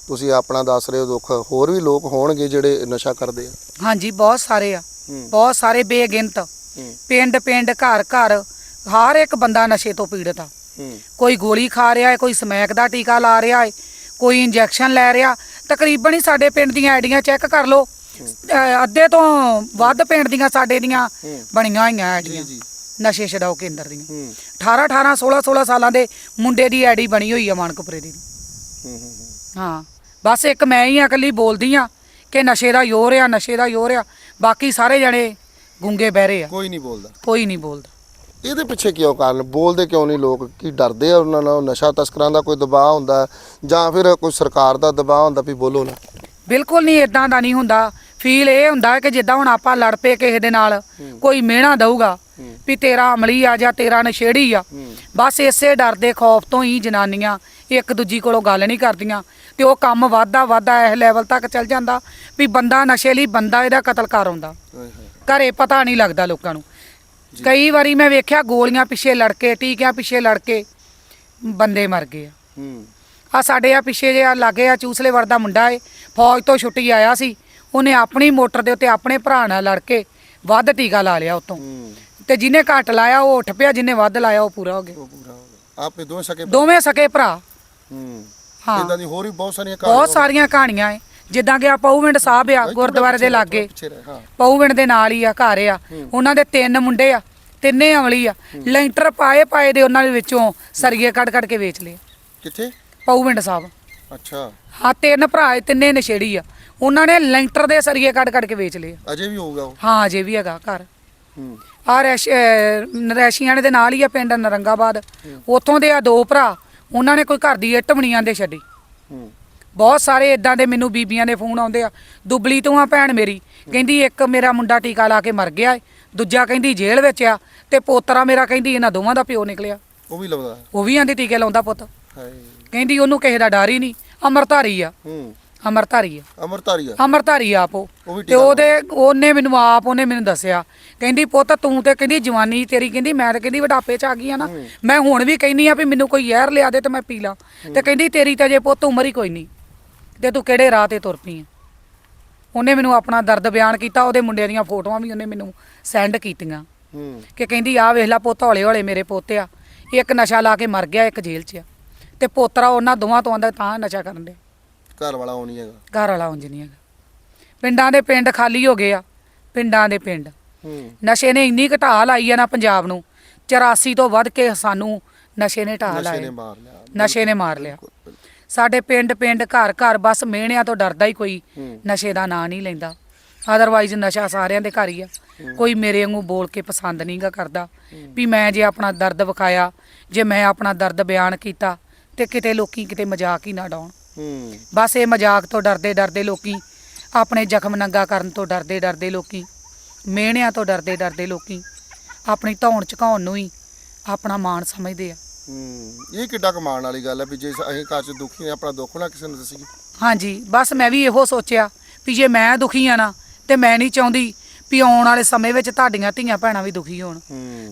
ਤੁਸੀਂ ਆਪਣਾ ਦੱਸ ਰਹੇ ਹੋ ਦੁੱਖ ਹੋਰ ਵੀ ਲੋਕ ਹੋਣਗੇ ਜਿਹੜੇ ਨਸ਼ਾ ਕਰਦੇ ਆ? ਹਾਂਜੀ ਬਹੁਤ ਸਾਰੇ ਆ। ਹੂੰ। ਬਹੁਤ ਸਾਰੇ ਬੇਗਿਣਤ ਪਿੰਡ ਪਿੰਡ ਘਰ ਘਰ ਹਰ ਇੱਕ ਬੰਦਾ ਨਸ਼ੇ ਤੋਂ ਪੀੜਤ ਆ। ਹੂੰ। ਕੋਈ ਗੋਲੀ ਖਾ ਰਿਹਾ ਹੈ ਕੋਈ ਸਮੈਕ ਦਾ ਟੀਕਾ ਲਾ ਰਿਹਾ ਹੈ ਕੋਈ ਇੰਜੈਕਸ਼ਨ ਲੈ ਰਿਹਾ। ਤਕਰੀਬਨ ਹੀ ਸਾਡੇ ਪਿੰਡ ਦੀਆਂ ਆਈਡੀਆਂ ਚੈੱਕ ਕਰ ਲਓ। ਅਹ ਅੱਧੇ ਤੋਂ ਵੱਧ ਪਿੰਡ ਦੀਆਂ ਸਾਡੇ ਦੀਆਂ ਹੂੰ। ਬਣੀਆਂ ਹੋਈਆਂ ਜੀ ਆਈਡੀਆਂ ਜੀ। ਨਸ਼ੇ ਛਡਾਓ ਕੇਂਦਰ ਦੀਆਂ। ਹੂੰ। 18 18 16 16 ਸਾਲਾਂ ਦੇ ਮੁੰਡੇ ਦੀ ਆਈਡੀ ਬਣੀ ਹੋਈ ਆ ਮਾਨਕਪੁਰੇ ਦੀ। ਹੂੰ ਹੂੰ, ਬਸ ਇੱਕ ਮੈਂ ਹੀ ਆ ਇਕੱਲੀ ਬੋਲਦੀ ਆ ਕਿ ਨਸ਼ੇ ਦਾ ਯੋਰ ਆ ਨਸ਼ੇ ਦਾ ਯੋਰ ਆ। ਬਾਕੀ ਸਾਰੇ ਜਣੇ ਗੁੰਗੇ ਬਹਿਰੇ ਆ। ਕੋਈ ਨਹੀਂ ਬੋਲਦਾ। ਕੋਈ ਨਹੀਂ ਬੋਲਦਾ। ਇਹਦੇ ਪਿੱਛੇ ਕਿਉਂ ਕਾਰਨ? ਬੋਲਦੇ ਕਿਉਂ ਨਹੀਂ ਲੋਕ? ਕੀ ਡਰਦੇ ਆ ਉਹਨਾਂ ਨਾਲ? ਨਸ਼ਾ ਤਸਕਰਾਂ ਦਾ ਕੋਈ ਦਬਾਅ ਹੁੰਦਾ? ਜਾਂ ਫਿਰ ਕੋਈ ਸਰਕਾਰ ਦਾ ਦਬਾਅ ਹੁੰਦਾ ਵੀ ਬੋਲੋ ਨਾ। ਬਿਲਕੁਲ ਨਹੀਂ ਇਦਾਂ ਦਾ ਨਹੀਂ ਹੁੰਦਾ। ਫੀਲ ਇਹ ਹੁੰਦਾ ਕਿ ਜਿੱਦਾਂ ਹੁਣ ਆਪਾਂ ਲੜ ਪਏ ਕਿਸੇ ਦੇ ਨਾਲ ਕੋਈ ਮਿਹਣਾ ਦਊਗਾ ਵੀ ਤੇਰਾ ਅਮਲੀ ਆ ਜਾਂ ਤੇਰਾ ਨਸ਼ੇੜੀ ਆ। ਬਸ ਇਸੇ ਡਰ ਦੇ ਖੌਫ ਤੋਂ ਹੀ ਜਨਾਨੀਆਂ ਇੱਕ ਦੂਜੀ ਕੋਲੋਂ ਗੱਲ ਨਹੀਂ ਕਰਦੀਆਂ ਤੇ ਉਹ ਕੰਮ ਵਾਧਾ ਵਾਧਾ ਇਸ ਲੈਵਲ ਤੱਕ ਚੱਲ ਜਾਂਦਾ ਵੀ ਬੰਦਾ ਨਸ਼ੇ ਲਈ ਬੰਦਾ ਇਹਦਾ ਕਤਲ ਕਰ ਆਉਂਦਾ। ਘਰੇ ਪਤਾ ਨਹੀਂ ਲੱਗਦਾ ਲੋਕਾਂ ਨੂੰ। ਕਈ ਵਾਰੀ ਮੈਂ ਵੇਖਿਆ ਗੋਲੀਆਂ ਪਿੱਛੇ ਲੜ ਕੇ ਟੀਕਿਆਂ ਪਿੱਛੇ ਲੜ ਕੇ ਬੰਦੇ ਮਰ ਗਏ ਆ। ਆ ਸਾਡੇ ਆ ਪਿੱਛੇ ਜਿਹਾ ਲਾਗੇ ਆ ਚੂਸਲੇ ਵਰਦਾ ਮੁੰਡਾ ਏ ਫੌਜ ਤੋਂ ਛੁੱਟੀ ਆਇਆ ਸੀ। ਉਹਨੇ ਆਪਣੀ ਮੋਟਰ ਦੇ ਉੱਤੇ ਆਪਣੇ ਭਰਾ ਨਾਲ ਲੜ ਕੇ ਵੱਧ ਟੀਕਾ ਲਾ ਲਿਆ ਉਤੋਂ। ਤੇ ਜਿਹਨੇ ਘੱਟ ਲਾਇਆ ਉਹ ਉੱਠ ਪਿਆ ਜਿਹਨੇ ਵੱਧ ਲਾਇਆ ਉਹ ਪੂਰਾ ਹੋ ਗਿਆ। ਉਹ ਪੂਰਾ ਹੋ ਗਿਆ। ਆਪੇ ਦੋਵੇਂ ਸਕੇ ਦੋਵੇਂ ਸਕੇ ਭਰਾ। ਹੂੰ। ਹਾਂ। ਇਦਾਂ ਦੀ ਹੋਰ ਵੀ ਬਹੁਤ ਸਾਰੀਆਂ ਬਹੁਤ ਸਾਰੀਆਂ ਕਹਾਣੀਆਂ ਏ ਜਿੱਦਾਂ ਕਿ ਆ ਪਊਵਿੰਡ ਸਾਹਿਬ ਆ ਗੁਰਦੁਆਰੇ ਦੇ ਲਾਗੇ। ਪਊਵਿੰਡ ਦੇ ਨਾਲ ਹੀ ਆ ਘਰ ਆ। ਉਹਨਾਂ ਦੇ ਤਿੰਨ ਮੁੰਡੇ ਆ ਤਿੰਨੇ ਅਮਲੀ ਆ। ਲੈਂਟਰ ਪਾਏ ਪਾਏ ਦੇ ਉਹਨਾਂ ਦੇ ਵਿੱਚੋਂ ਸਰੀਏ ਕੱਢ ਕੱਢ ਕੇ ਵੇਚ ਲਏ। ਕਿੱਥੇ? ਪਊਵਿੰਡ ਸਾਹਿਬ। ਅੱਛਾ। ਹਾਂ ਤਿੰਨ ਭਰਾ ਤਿੰਨੇ ਨਸ਼ੇੜੀ ਆ। ਉਹਨਾਂ ਨੇ ਲੈਂਟਰ ਦੇ ਸਰੀਏ ਕੱਢ ਕੱਢ ਕੇ ਵੇਚ ਲਏ। ਅਜੇ ਵੀ ਹੋਊਗਾ ਉਹ? ਹਾਂ ਅਜੇ ਵੀ ਹੈਗਾ ਘਰ। ਹੂੰ। ਆ ਨਰੈਸ਼ੀਆਂ ਦੇ ਨਾਲ ਹੀ ਆ ਪਿੰਡ ਨਰੰਗਾਬਾਦ। ਉੱਥੋਂ ਦੇ ਆ ਦੋ ਭਰਾ ਉਹਨਾਂ ਨੇ ਕੋਈ ਘਰ ਦੀ ਇੱਟ ਬਣੀ ਆਂਦੇ ਛੱਡੀ। ਹੂੰ। ਬਹੁਤ ਸਾਰੇ ਇਦਾਂ ਦੇ ਮੈਨੂੰ ਬੀਬੀਆਂ ਦੇ ਫੋਨ ਆਉਂਦੇ ਆ। ਦੁਬਲੀ ਤੋਂ ਆ ਭੈਣ ਮੇਰੀ ਕਹਿੰਦੀ ਇੱਕ ਮੇਰਾ ਮੁੰਡਾ ਟੀਕਾ ਲਾ ਕੇ ਮਰ ਗਿਆ ਏ। ਦੂਜਾ ਕਹਿੰਦੀ ਜੇਲ੍ਹ ਵਿੱਚ ਆ ਤੇ ਪੋਤਰਾ ਮੇਰਾ ਕਹਿੰਦੀ ਇਹਨਾਂ ਦੋਵਾਂ ਦਾ ਪਿਓ ਨਿਕਲਿਆ। ਉਹ ਵੀ ਲੱਭਦਾ ਉਹ ਵੀ ਆਂਦੀ ਟੀਕੇ ਲਾਉਂਦਾ ਪੁੱਤ। ਹਾਏ। ਕਹਿੰਦੀ ਉਹਨੂੰ ਕਿਸੇ ਦਾ ਡਰ ਹੀ ਨਹੀਂ ਅਮਰਧਾਰੀ ਆ। ਹੂੰ। ਅਮਰਧਾਰੀ ਆ। ਅਮਰਤਾਰੀ ਆ। ਅਮਰਧਾਰੀ ਆਪ। ਉਹ ਉਹ ਵੀ ਤੇ ਟੀਕਾ ਉਹਦੇ ਉਹਨੇ ਮੈਨੂੰ ਆਪ ਉਹਨੇ ਮੈਨੂੰ ਦੱਸਿਆ। ਕਹਿੰਦੀ ਪੁੱਤ ਤੂੰ ਤੇ ਕਹਿੰਦੀ ਜਵਾਨੀ ਤੇਰੀ ਕਹਿੰਦੀ ਮੈਂ ਤੇ ਕਹਿੰਦੀ ਵਡਾਪੇ ਚ ਆ ਗਈ ਆ ਨਾ। ਮੈਂ ਹੁਣ ਵੀ ਕਹਿੰਦੀ ਆ ਵੀ ਮੈਨੂੰ ਕੋਈ ਜ਼ਹਿਰ ਲਿਆ ਦੇ ਤੇ ਮੈਂ ਪੀ ਲਾਂ। ਤੇ ਕਹਿੰਦੀ ਤੇਰੀ ਤਾਂ ਜੇ ਪੁੱਤ ਉਮਰ ਹੀ ਕੋਈ ਨਹੀਂ ਤੇ ਤੂੰ ਕਿਹੜੇ ਰਾਹ ਤੇ ਤੁਰ ਪਈ ਆ? ਉਹਨੇ ਮੈਨੂੰ ਆਪਣਾ ਦਰਦ ਬਿਆਨ ਕੀਤਾ ਉਹਦੇ ਮੁੰਡਿਆਂ ਦੀਆਂ ਫੋਟੋਆਂ ਵੀ ਉਹਨੇ ਮੈਨੂੰ ਸੈਂਡ ਕੀਤੀਆਂ। ਹੂੰ। ਕਿ ਕਹਿੰਦੀ ਆ ਵੇਖ ਲੈ ਪੁੱਤ ਹੌਲੇ ਹੌਲੇ ਮੇਰੇ ਪੋਤੇ ਆ। ਇੱਕ ਨਸ਼ਾ ਲਾ ਕੇ ਮਰ ਗਿਆ ਇੱਕ ਜੇਲ੍ਹ 'ਚ ਆ। ਤੇ ਪੋਤਰਾ ਉਹਨਾਂ ਦੋਵਾਂ ਤੋਂ ਆਂਦਾ ਤਾਂ ਨਸ਼ਾ ਕਰਨ ਦੇ। ਘਰ ਵਾਲਾ ਉਹ ਨਹੀਂ ਹੈਗਾ। ਘਰ ਵਾਲਾ ਉਂਝ ਨਹੀਂ ਹੈਗਾ। ਪਿੰਡਾਂ ਦੇ ਪਿੰਡ ਖਾਲੀ ਹੋ ਗਏ ਆ ਪਿੰਡਾਂ ਦੇ ਪਿੰਡ। ਹੂੰ। ਨਸ਼ੇ ਨੇ ਇੰਨੀ ਘਟਾ ਲਾਈ ਆ ਨਾ ਪੰਜਾਬ ਨੂੰ 84 ਤੋਂ ਵੱਧ ਕੇ ਸਾਨੂੰ ਨਸ਼ੇ ਨੇ ਢਾਹ ਨਸ਼ੇ ਨੇ ਲਾਇਆ ਮਾਰ ਲਿਆ। ਨਸ਼ੇ ਨੇ ਮਾਰ ਲਿਆ। ਬਿਲਕੁਲ, ਬਿਲਕੁਲ। ਸਾਡੇ ਪਿੰਡ ਪਿੰਡ ਘਰ ਘਰ ਬਸ ਮਿਹਣਿਆਂ ਤੋਂ ਡਰਦਾ ਹੀ ਕੋਈ ਹੂੰ। ਨਸ਼ੇ ਦਾ ਨਾਂ ਨਹੀਂ ਲੈਂਦਾ। ਅਦਰਵਾਈਜ਼ ਨਸ਼ਾ ਸਾਰਿਆਂ ਦੇ ਘਰ ਹੀ ਆ। ਕੋਈ ਮੇਰੇ ਵਾਂਗੂ ਬੋਲ ਕੇ ਪਸੰਦ ਨਹੀਂਗਾ ਕਰਦਾ ਵੀ ਮੈਂ ਜੇ ਆਪਣਾ ਦਰਦ ਵਿਖਾਇਆ ਜੇ ਮੈਂ ਆਪਣਾ ਦਰਦ ਬਿਆਨ ਕੀਤਾ ਤੇ ਕਿਤੇ ਲੋਕੀ ਕਿਤੇ ਮਜ਼ਾਕ ਹੀ ਨਾ ਡਾਉਣ ਹੂੰ ਬਸ ਇਹ ਮਜ਼ਾਕ ਤੋਂ ਡਰਦੇ ਡਰਦੇ ਲੋਕੀ ਆਪਣੇ ਜ਼ਖਮ ਨੰਗਾ ਕਰਨ ਤੋਂ ਡਰਦੇ ਡਰਦੇ ਲੋਕੀ ਮਿਹਣਿਆਂ ਤੋਂ ਡਰਦੇ ਡਰਦੇ ਲੋਕੀ ਆਪਣੀ ਧੌਣ ਝੁਕਾਉਣ ਨੂੰ ਹੀ ਆਪਣਾ ਮਾਣ ਸਮਝਦੇ ਆ। ਹੂੰ ਇਹ ਕਿੱਡਾ ਕਮਾਉਣ ਵਾਲੀ ਗੱਲ ਹੈ ਵੀ ਜੇ ਅਸੀਂ ਘਰ 'ਚ ਦੁਖੀ ਹਾਂ ਆਪਣਾ ਦੁੱਖ ਨਾ ਕਿਸੇ ਨੂੰ ਦੱਸੀਏ। ਹਾਂਜੀ ਬਸ ਮੈਂ ਵੀ ਇਹੋ ਸੋਚਿਆ ਵੀ ਜੇ ਮੈਂ ਦੁਖੀ ਆ ਨਾ ਤੇ ਮੈਂ ਨਹੀਂ ਚਾਹੁੰਦੀ ਵੀ ਆਉਣ ਵਾਲੇ ਸਮੇਂ ਵਿੱਚ ਤੁਹਾਡੀਆਂ ਧੀਆਂ ਭੈਣਾਂ ਵੀ ਦੁਖੀ ਹੋਣ।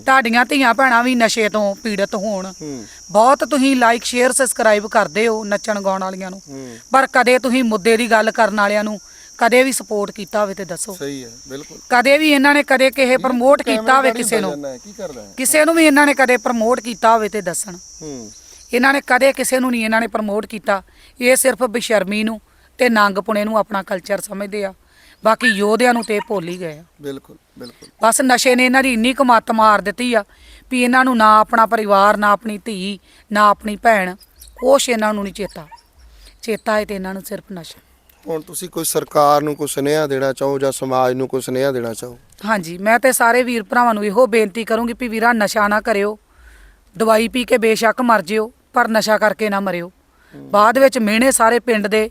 ਤੁਹਾਡੀਆਂ ਧੀਆਂ ਭੈਣਾਂ ਵੀ ਨਸ਼ੇ ਤੋਂ ਪੀੜਤ ਹੋਣ। ਬਹੁਤ ਤੁਸੀਂ ਲਾਈਕ ਸ਼ੇਅਰ ਸਬਸਕ੍ਰਾਈਬ ਕਰਦੇ ਹੋ ਨੱਚਣ ਗਾਉਣ ਵਾਲੀਆਂ ਨੂੰ। ਪਰ ਕਦੇ ਤੁਸੀਂ ਮੁੱਦੇ ਦੀ ਗੱਲ ਕਰਨ ਵਾਲਿਆਂ ਨੂੰ ਕਦੇ ਵੀ ਸਪੋਰਟ ਕੀਤਾ ਹੋਵੇ ਤੇ ਦੱਸੋ। ਸਹੀ ਹੈ ਬਿਲਕੁਲ। ਕਦੇ ਵੀ ਇਹਨਾਂ ਨੇ ਕਦੇ ਕਿਸੇ ਪ੍ਰਮੋਟ ਕੀਤਾ ਹੋਵੇ ਕਿਸੇ ਨੂੰ। ਕਿਸੇ ਨੂੰ ਵੀ ਇਹਨਾਂ ਨੇ ਕਦੇ ਪ੍ਰਮੋਟ ਕੀਤਾ ਹੋਵੇ ਤੇ ਦੱਸਣ। ਇਹਨਾਂ ਨੇ ਕਦੇ ਕਿਸੇ ਨੂੰ ਨਹੀਂ ਇਹਨਾਂ ਨੇ ਪ੍ਰਮੋਟ ਕੀਤਾ। ਇਹ ਸਿਰਫ ਬੇਸ਼ਰਮੀ ਨੂੰ ਤੇ ਨੰਗਪੁਣੇ ਨੂੰ ਆਪਣਾ ਕਲਚਰ ਸਮਝਦੇ ਆ। ਬਾਕੀ ਯੋਧਿਆਂ ਨੂੰ ਤੇ ਭੁੱਲ ਹੀ ਗਏ ਆ। ਬਿਲਕੁਲ ਬਿਲਕੁਲ। ਬਸ ਨਸ਼ੇ ਨੇ ਇਹਨਾਂ ਦੀ ਇੰਨੀ ਕਮਤ ਮਾਰ ਦਿੱਤੀ ਆ ਵੀ ਇਹਨਾਂ ਨੂੰ ਨਾ ਆਪਣਾ ਪਰਿਵਾਰ ਨਾ ਆਪਣੀ ਧੀ ਨਾ ਆਪਣੀ ਭੈਣ ਕੁਛ ਇਹਨਾਂ ਨੂੰ ਨਹੀਂ ਚੇਤਾ। ਚੇਤਾ ਹੈ ਤੇ ਇਹਨਾਂ ਨੂੰ ਸਿਰਫ ਨਸ਼ਾ। ਹੁਣ ਤੁਸੀਂ ਕੋਈ ਸਰਕਾਰ ਨੂੰ ਕੋਈ ਸੁਨੇਹਾ ਦੇਣਾ ਚਾਹੋ ਜਾਂ ਸਮਾਜ ਨੂੰ ਕੋਈ ਸੁਨੇਹਾ ਦੇਣਾ ਚਾਹੋ? ਹਾਂਜੀ ਮੈਂ ਤੇ ਸਾਰੇ ਵੀਰ ਭਰਾਵਾਂ ਨੂੰ ਇਹੋ ਬੇਨਤੀ ਕਰੂੰਗੀ ਵੀ ਵੀਰਾ ਨਸ਼ਾ ਨਾ ਕਰਿਓ। ਦਵਾਈ ਪੀ ਕੇ ਬੇਸ਼ੱਕ ਮਰ ਜਿਓ ਪਰ ਨਸ਼ਾ ਕਰਕੇ ਨਾ ਮਰਿਓ। ਬਾਅਦ ਵਿੱਚ ਮਿਹਣੇ ਸਾਰੇ ਪਿੰਡ ਦੇ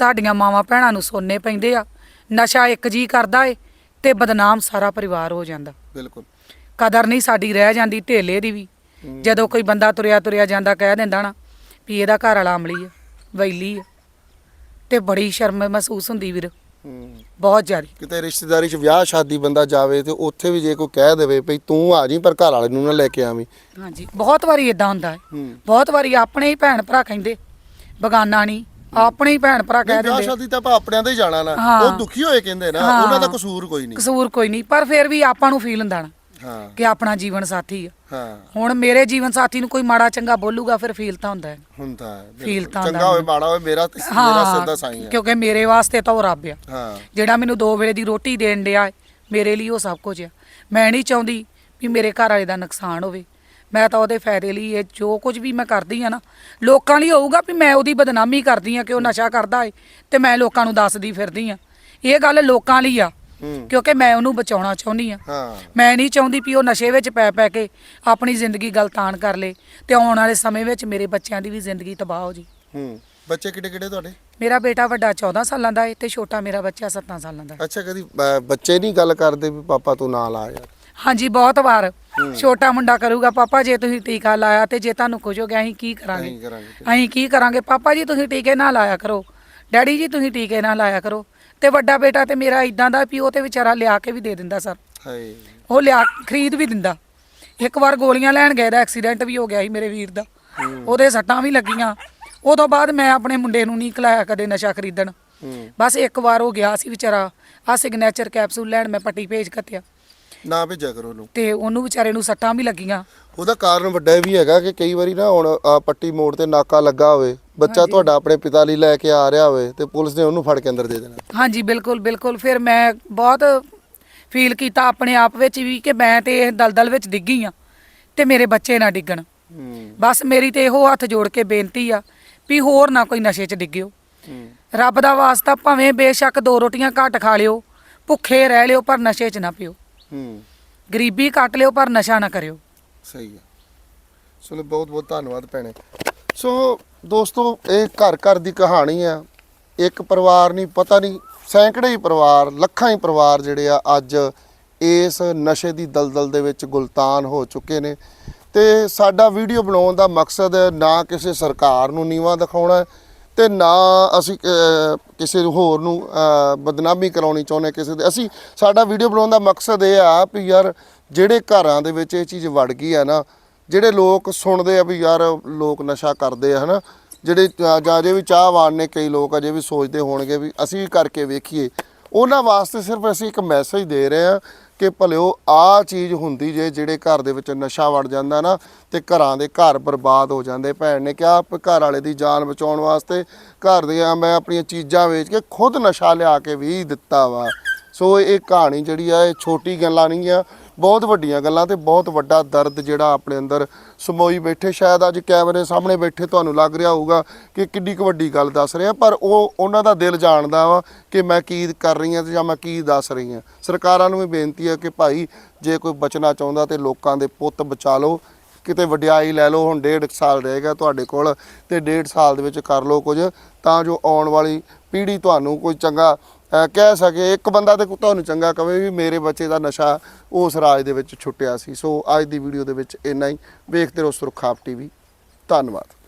ਤੁਹਾਡੀਆਂ ਮਾਵਾਂ ਭੈਣਾਂ ਨੂੰ ਸੋਨੇ ਪੈਂਦੇ ਆ। ਨਸ਼ਾ ਇੱਕ ਜੀ ਕਰਦਾ ਏ ਤੇ ਬਦਨਾਮ ਸਾਰਾ ਪਰਿਵਾਰ ਹੋ ਜਾਂਦਾ। ਬਿਲਕੁਲ। ਕਦਰ ਨਹੀਂ ਸਾਡੀ ਰਹਿ ਜਾਂਦੀ ਢੇਲੇ ਦੀ ਵੀ। ਜਦੋਂ ਕੋਈ ਬੰਦਾ ਤੁਰਿਆ ਤੁਰਿਆ ਜਾਂਦਾ ਕਹਿ ਦਿੰਦਾ ਨਾ ਵੀ ਇਹਦਾ ਘਰ ਵਾਲਾ ਅਮਲੀ ਆ ਵੈਲੀ ਆ। ਤੇ ਬੜੀ ਸ਼ਰਮ ਮਹਿਸੂਸ ਹੁੰਦੀ ਵੀਰ। ਬਹੁਤ ਜ਼ਿਆਦਾ। ਕਿਤੇ ਰਿਸ਼ਤੇਦਾਰੀ 'ਚ ਵਿਆਹ ਸ਼ਾਦੀ ਬੰਦਾ ਜਾਵੇ ਤੇ ਉੱਥੇ ਵੀ ਜੇ ਕੋਈ ਕਹਿ ਦੇਵੇ ਭਈ ਤੂੰ ਆ ਜੀ ਪਰ ਘਰ ਵਾਲੇ ਨੂੰ ਨਾ ਲੈ ਕੇ ਆਵੀਂ। ਹਾਂਜੀ। ਬਹੁਤ ਵਾਰੀ ਇਦਾਂ ਹੁੰਦਾ ਹੂੰ। ਬਹੁਤ ਵਾਰੀ ਆਪਣੇ ਹੀ ਭੈਣ ਭਰਾ ਕਹਿੰਦੇ ਬਗਾਨਾ ਨਹੀਂ ਆਪਣੇ ਹੀ ਭੈਣ ਭਰਾ ਕਹਿ ਵਿਆਹ ਦਿੰਦੇ। ਸ਼ਾਦੀ ਤਾਂ ਆਪਾਂ ਆਪਣਿਆਂ ਦੇ ਹੀ ਜਾਣਾ ਨਾ। ਹਾਂ। ਉਹ ਦੁਖੀ ਹੋਏ ਕਹਿੰਦੇ ਨਾ ਹਾਂ। ਉਹਨਾਂ ਦਾ ਕਸੂਰ ਕੋਈ ਨਹੀਂ। ਕਸੂਰ ਕੋਈ ਨਹੀਂ ਪਰ ਫਿਰ ਵੀ ਆਪਾਂ ਨੂੰ ਫੀਲ ਹੁੰਦਾ ਨਾ ਹਾਂ। ਕਿ ਆਪਣਾ ਜੀਵਨ ਸਾਥੀ ਆ। ਹਾਂ। ਹੁਣ ਮੇਰੇ ਜੀਵਨ ਸਾਥੀ ਨੂੰ ਕੋਈ ਮਾੜਾ ਚੰਗਾ ਬੋਲੂਗਾ ਫਿਰ ਫੀਲ ਤਾਂ ਹੁੰਦਾ ਹੈ। ਹੁੰਦਾ ਹੈ ਬਿਲਕੁਲ। Feel ਤਾਂ ਚੰਗਾ ਹੁੰਦਾ ਹੋਵੇ ਮਾੜਾ ਹੋਵੇ ਮੇਰਾ ਤੇ ਮੇਰਾ ਸਿੱਧਾ ਸਾਈ ਹੈ ਕਿਉਂਕਿ ਮੇਰੇ ਵਾਸਤੇ ਤਾਂ ਉਹ ਰੱਬ ਆ। ਹਾਂ। ਜਿਹੜਾ ਮੈਨੂੰ ਦੋ ਵੇਲੇ ਦੀ ਰੋਟੀ ਦੇਣ ਡਿਆ ਮੇਰੇ ਲਈ ਉਹ ਸਭ ਕੁਝ ਆ। ਮੈਂ ਨਹੀਂ ਚਾਹੁੰਦੀ ਵੀ ਮੇਰੇ ਘਰ ਵਾਲੇ ਦਾ ਨੁਕਸਾਨ ਹੋਵੇ। ਮੈਂ ਤਾਂ ਉਹਦੇ ਫਾਇਦੇ ਲਈ ਇਹ ਜੋ ਕੁਝ ਵੀ ਮੈਂ ਕਰਦੀ ਆ ਨਾ ਲੋਕਾਂ ਲਈ ਹੋਊਗਾ ਵੀ ਮੈਂ ਉਹਦੀ ਬਦਨਾਮੀ ਕਰਦੀ ਆ ਕਿ ਉਹ ਨਸ਼ਾ ਕਰਦਾ ਏ ਤੇ ਮੈਂ ਲੋਕਾਂ ਨੂੰ ਦੱਸਦੀ ਫਿਰਦੀ ਆ। ਇਹ ਗੱਲ ਲੋਕਾਂ ਲਈ ਆ ਹੂੰ। ਕਿਉਂਕਿ ਮੈਂ ਉਹਨੂੰ ਬਚਾਉਣਾ ਚਾਹੁੰਦੀ ਆ। ਹਾਂ। ਮੈਂ ਨਹੀਂ ਚਾਹੁੰਦੀ ਵੀ ਉਹ ਨਸ਼ੇ ਵਿੱਚ ਪੈ ਪੈ ਕੇ ਆਪਣੀ ਜ਼ਿੰਦਗੀ ਗਲਤਾਨ ਕਰ ਲੇ ਤੇ ਆਉਣ ਵਾਲੇ ਸਮੇਂ ਵਿੱਚ ਮੇਰੇ ਬੱਚਿਆਂ ਦੀ ਵੀ ਜ਼ਿੰਦਗੀ ਤਬਾਹ ਹੋ ਜੀ। ਹੂੰ। ਬੱਚੇ ਕਿਹੜੇ ਕਿਹੜੇ ਤੁਹਾਡੇ? ਮੇਰਾ ਬੇਟਾ ਵੱਡਾ 14 ਸਾਲਾਂ ਦਾ ਏ ਤੇ ਛੋਟਾ ਮੇਰਾ ਬੱਚਾ 7 ਸਾਲਾਂ ਦਾ ਏ। ਅੱਛਾ ਕਦੀ ਅਹ, ਬੱਚੇ ਨਹੀਂ ਗੱਲ ਕਰਦੇ ਵੀ ਪਾਪਾ ਤੂੰ ਨਾ ਲਾ ਯਾਰ। ਹਾਂਜੀ ਬਹੁਤ ਵਾਰ। ਛੋਟਾ ਮੁੰਡਾ ਕਰੂਗਾ ਪਾਪਾ ਜੇ ਤੁਸੀਂ ਟੀਕਾ ਲਾਇਆ ਤੇ ਜੇ ਤੁਹਾਨੂੰ ਕੁਝ ਹੋ ਗਿਆ ਅਸੀਂ ਕੀ ਕਰਾਂਗੇ? ਅਸੀਂ ਕੀ ਕਰਾਂਗੇ? ਪਾਪਾ ਜੀ ਤੁਸੀਂ ਟੀਕੇ ਨਾ ਲਾਇਆ ਕਰੋ। ਡੈਡੀ ਜੀ ਤੁਸੀਂ ਟੀਕੇ ਨਾ ਲਾਇਆ ਕਰੋ। ਤੇ ਵੱਡਾ ਬੇਟਾ ਤੇ ਮੇਰਾ ਇਦਾਂ ਦਾ ਵੀ ਉਹ ਤੇ ਵਿਚਾਰਾ ਲਿਆ ਕੇ ਵੀ ਦੇ ਦਿੰਦਾ ਸਰ। ਹਾਏ। ਉਹ ਲਿਆ ਖਰੀਦ ਵੀ ਦਿੰਦਾ। ਇੱਕ ਵਾਰ ਗੋਲੀਆਂ ਲੈਣ ਗਏ ਦਾ ਐਕਸੀਡੈਂਟ ਵੀ ਹੋ ਗਿਆ ਸੀ ਮੇਰੇ ਵੀਰ ਦਾ। ਉਹਦੇ ਸੱਟਾਂ ਵੀ ਲੱਗੀਆਂ। ਉਦੋਂ ਬਾਅਦ ਮੈਂ ਆਪਣੇ ਮੁੰਡੇ ਨੂੰ ਨਹੀਂ ਖਲਾਇਆ ਕਦੇ ਨਸ਼ਾ ਖਰੀਦਣ। ਹੂੰ। ਬਸ ਇੱਕ ਵਾਰ ਉਹ ਗਿਆ ਸੀ ਵਿਚਾਰਾ ਆ ਸਿਗਨੇਚਰ ਕੈਪਸੂਲ ਲੈਣ ਮੈਂ ਪੱਟੀ ਭੇਜ ਕੱਤਿਆ ਨਾ ਭੇਜਿਆ ਕਰੋ ਉਹਨੂੰ। ਤੇ ਉਹਨੂੰ ਵਿਚਾਰੇ ਨੂੰ ਸੱਟਾਂ ਵੀ ਲੱਗੀਆਂ। ਉਹਦਾ ਕਾਰਨ ਵੱਡਾ ਇਹ ਵੀ ਹੈਗਾ ਕਿ ਕਈ ਵਾਰੀ ਨਾ ਹੁਣ ਆਹ ਪੱਟੀ ਮੋੜ ਤੇ ਨਾਕਾ ਲੱਗਾ ਹੋਵੇ ਬੱਚਾ ਤੁਹਾਡਾ ਆਪਣੇ ਪਿਤਾ ਲਈ ਲੈ ਕੇ ਆ ਰਿਹਾ ਹੋਵੇ ਤੇ ਪੁਲਿਸ ਨੇ ਉਹਨੂੰ ਫੜ ਕੇ ਅੰਦਰ ਦੇ ਦੇਣਾ। ਹਾਂਜੀ ਬਿਲਕੁਲ ਬਿਲਕੁਲ। ਫਿਰ ਮੈਂ ਬਹੁਤ ਫੀਲ ਕੀਤਾ ਆਪਣੇ ਆਪ ਵਿੱਚ ਵੀ ਕਿ ਮੈਂ ਤੇ ਇਹ ਦਲਦਲ ਵਿੱਚ ਡਿੱਗੀ ਆ ਤੇ ਮੇਰੇ ਬੱਚੇ ਨਾ ਡਿੱਗਣ। ਬਸ ਮੇਰੀ ਤੇ ਇਹੋ ਹੱਥ ਜੋੜ ਕੇ ਬੇਨਤੀ ਆ ਵੀ ਹੋਰ ਨਾ ਕੋਈ ਨਸ਼ੇ 'ਚ ਡਿੱਗਿਓ। ਰੱਬ ਦਾ ਵਾਸਤਾ ਭਾਵੇਂ ਬੇਸ਼ੱਕ ਦੋ ਰੋਟੀਆਂ ਘੱਟ ਖਾ ਲਿਓ ਭੁੱਖੇ ਰਹਿ ਲਿਓ ਪਰ ਨਸ਼ੇ 'ਚ ਨਾ ਪਿਓ। ਹੂੰ। ਗਰੀਬੀ ਕੱਟ ਲਿਓ ਪਰ ਨਸ਼ਾ ਨਾ ਕਰਿਓ। ਸਹੀ ਹੈ। ਚਲੋ ਬਹੁਤ ਬਹੁਤ ਧੰਨਵਾਦ ਭੈਣੇ। ਸੋ ਦੋਸਤੋ ਇਹ ਘਰ ਘਰ ਦੀ ਕਹਾਣੀ ਆ। ਇੱਕ ਪਰਿਵਾਰ ਨਹੀਂ ਪਤਾ ਨਹੀਂ ਸੈਂਕੜੇ ਹੀ ਪਰਿਵਾਰ ਲੱਖਾਂ ਹੀ ਪਰਿਵਾਰ ਜਿਹੜੇ ਆ ਅੱਜ ਇਸ ਨਸ਼ੇ ਦੀ ਦਲਦਲ ਦੇ ਵਿੱਚ ਗੁਲਤਾਨ ਹੋ ਚੁੱਕੇ ਨੇ। ਤੇ ਸਾਡਾ ਵੀਡੀਓ ਬਣਾਉਣ ਦਾ ਮਕਸਦ ਨਾ ਕਿਸੇ ਸਰਕਾਰ ਨੂੰ ਨੀਵਾ ਦਿਖਾਉਣਾ ਹੈ ਤੇ ਨਾ ਅਸੀਂ ਕਿਸੇ ਹੋਰ ਨੂੰ ਬਦਨਾਮੀ ਕਰਾਉਣੀ ਚਾਹੁੰਦੇ ਕਿਸੇ ਦੇ। ਅਸੀਂ, ਸਾਡਾ ਵੀਡੀਓ ਬਣਾਉਣ ਦਾ ਮਕਸਦ ਇਹ ਆ ਵੀ ਯਾਰ ਜਿਹੜੇ ਘਰਾਂ ਦੇ ਵਿੱਚ ਇਹ ਚੀਜ਼ ਵੜ ਗਈ ਆ ਨਾ, ਜਿਹੜੇ ਲੋਕ ਸੁਣਦੇ ਆ ਵੀ ਯਾਰ ਲੋਕ ਨਸ਼ਾ ਕਰਦੇ ਆ, ਹਨਾ, ਜਿਹੜੇ ਜਾਂ ਅਜੇ ਵੀ ਚਾਹਵਾਨ ਨੇ ਕਈ ਲੋਕ ਅਜੇ ਵੀ ਸੋਚਦੇ ਹੋਣਗੇ ਵੀ ਅਸੀਂ ਵੀ ਕਰਕੇ ਵੇਖੀਏ। ਉਹਨਾਂ ਵਾਸਤੇ ਸਿਰਫ ਅਸੀਂ ਇੱਕ ਮੈਸੇਜ ਦੇ ਰਹੇ ਹਾਂ ਕਿ ਭਲਿਓ ਆ ਚੀਜ਼ ਹੁੰਦੀ ਜੇ ਜਿਹੜੇ ਘਰ ਦੇ ਵਿੱਚ ਨਸ਼ਾ ਵੜ ਜਾਂਦਾ ਨਾ ਤੇ ਘਰਾਂ ਦੇ ਘਰ ਬਰਬਾਦ ਹੋ ਜਾਂਦੇ। ਭੈਣ ਨੇ ਕਿਹਾ ਘਰ ਵਾਲੇ ਦੀ ਜਾਨ ਬਚਾਉਣ ਵਾਸਤੇ ਘਰ ਦੀਆਂ ਮੈਂ ਆਪਣੀਆਂ ਚੀਜ਼ਾਂ ਵੇਚ ਕੇ ਖੁਦ ਨਸ਼ਾ ਲਿਆ ਕੇ ਵੀ ਦਿੱਤਾ ਵਾ। ਸੋ ਇਹ ਕਹਾਣੀ ਜਿਹੜੀ ਆ, ਇਹ ਛੋਟੀ ਗੱਲਾਂ ਨਹੀਂ ਆ ਬਹੁਤ ਵੱਡੀਆਂ ਗੱਲਾਂ ਤੇ ਬਹੁਤ ਵੱਡਾ ਦਰਦ ਜਿਹੜਾ ਆਪਣੇ ਅੰਦਰ ਸਮੋਈ ਬੈਠੇ, ਸ਼ਾਇਦ ਅੱਜ ਕੈਮਰੇ ਸਾਹਮਣੇ ਬੈਠੇ ਤੁਹਾਨੂੰ ਲੱਗ ਰਿਹਾ ਹੋਊਗਾ ਕਿ ਕਿੱਡੀ ਕੁ ਵੱਡੀ ਗੱਲ ਦੱਸ ਰਿਹਾ ਪਰ ਉਹ ਉਹਨਾਂ ਦਾ ਦਿਲ ਜਾਣਦਾ ਵਾ ਕਿ ਮੈਂ ਕੀ ਕਰ ਰਹੀ ਹਾਂ ਤੇ ਜਾਂ ਮੈਂ ਕੀ ਦੱਸ ਰਹੀ ਹਾਂ। ਸਰਕਾਰਾਂ ਨੂੰ ਵੀ ਬੇਨਤੀ ਹੈ ਕਿ ਭਾਈ, ਜੇ ਕੋਈ ਬਚਣਾ ਚਾਹੁੰਦਾ ਤੇ ਲੋਕਾਂ ਦੇ ਪੁੱਤ ਬਚਾ ਲਓ, ਕਿਤੇ ਵਡਿਆਈ ਲੈ ਲਓ, ਹੁਣ ਡੇਢ ਕੁ ਸਾਲ ਰਹੇਗਾ ਤੁਹਾਡੇ ਕੋਲ ਤੇ ਡੇਢ ਸਾਲ ਦੇ ਵਿੱਚ ਕਰ ਲਓ ਕੁਝ, ਤਾਂ ਜੋ ਆਉਣ ਵਾਲੀ ਪੀੜ੍ਹੀ ਤੁਹਾਨੂੰ ਕੋਈ ਚੰਗਾ ਕਹਿ ਸਕੇ, ਇੱਕ ਬੰਦਾ ਤੇ ਤੁਹਾਨੂੰ ਚੰਗਾ ਕਵੇ ਵੀ ਮੇਰੇ ਬੱਚੇ ਦਾ ਨਸ਼ਾ ਉਸ ਰਾਜ ਦੇ ਵਿੱਚ ਛੁੱਟਿਆ ਸੀ। ਸੋ ਅੱਜ ਦੀ ਵੀਡੀਓ ਦੇ ਵਿੱਚ ਇੰਨਾ ਹੀ। ਵੇਖਦੇ ਰਹੋ ਸੁਰਖਾਪ ਟੀਵੀ। ਧੰਨਵਾਦ।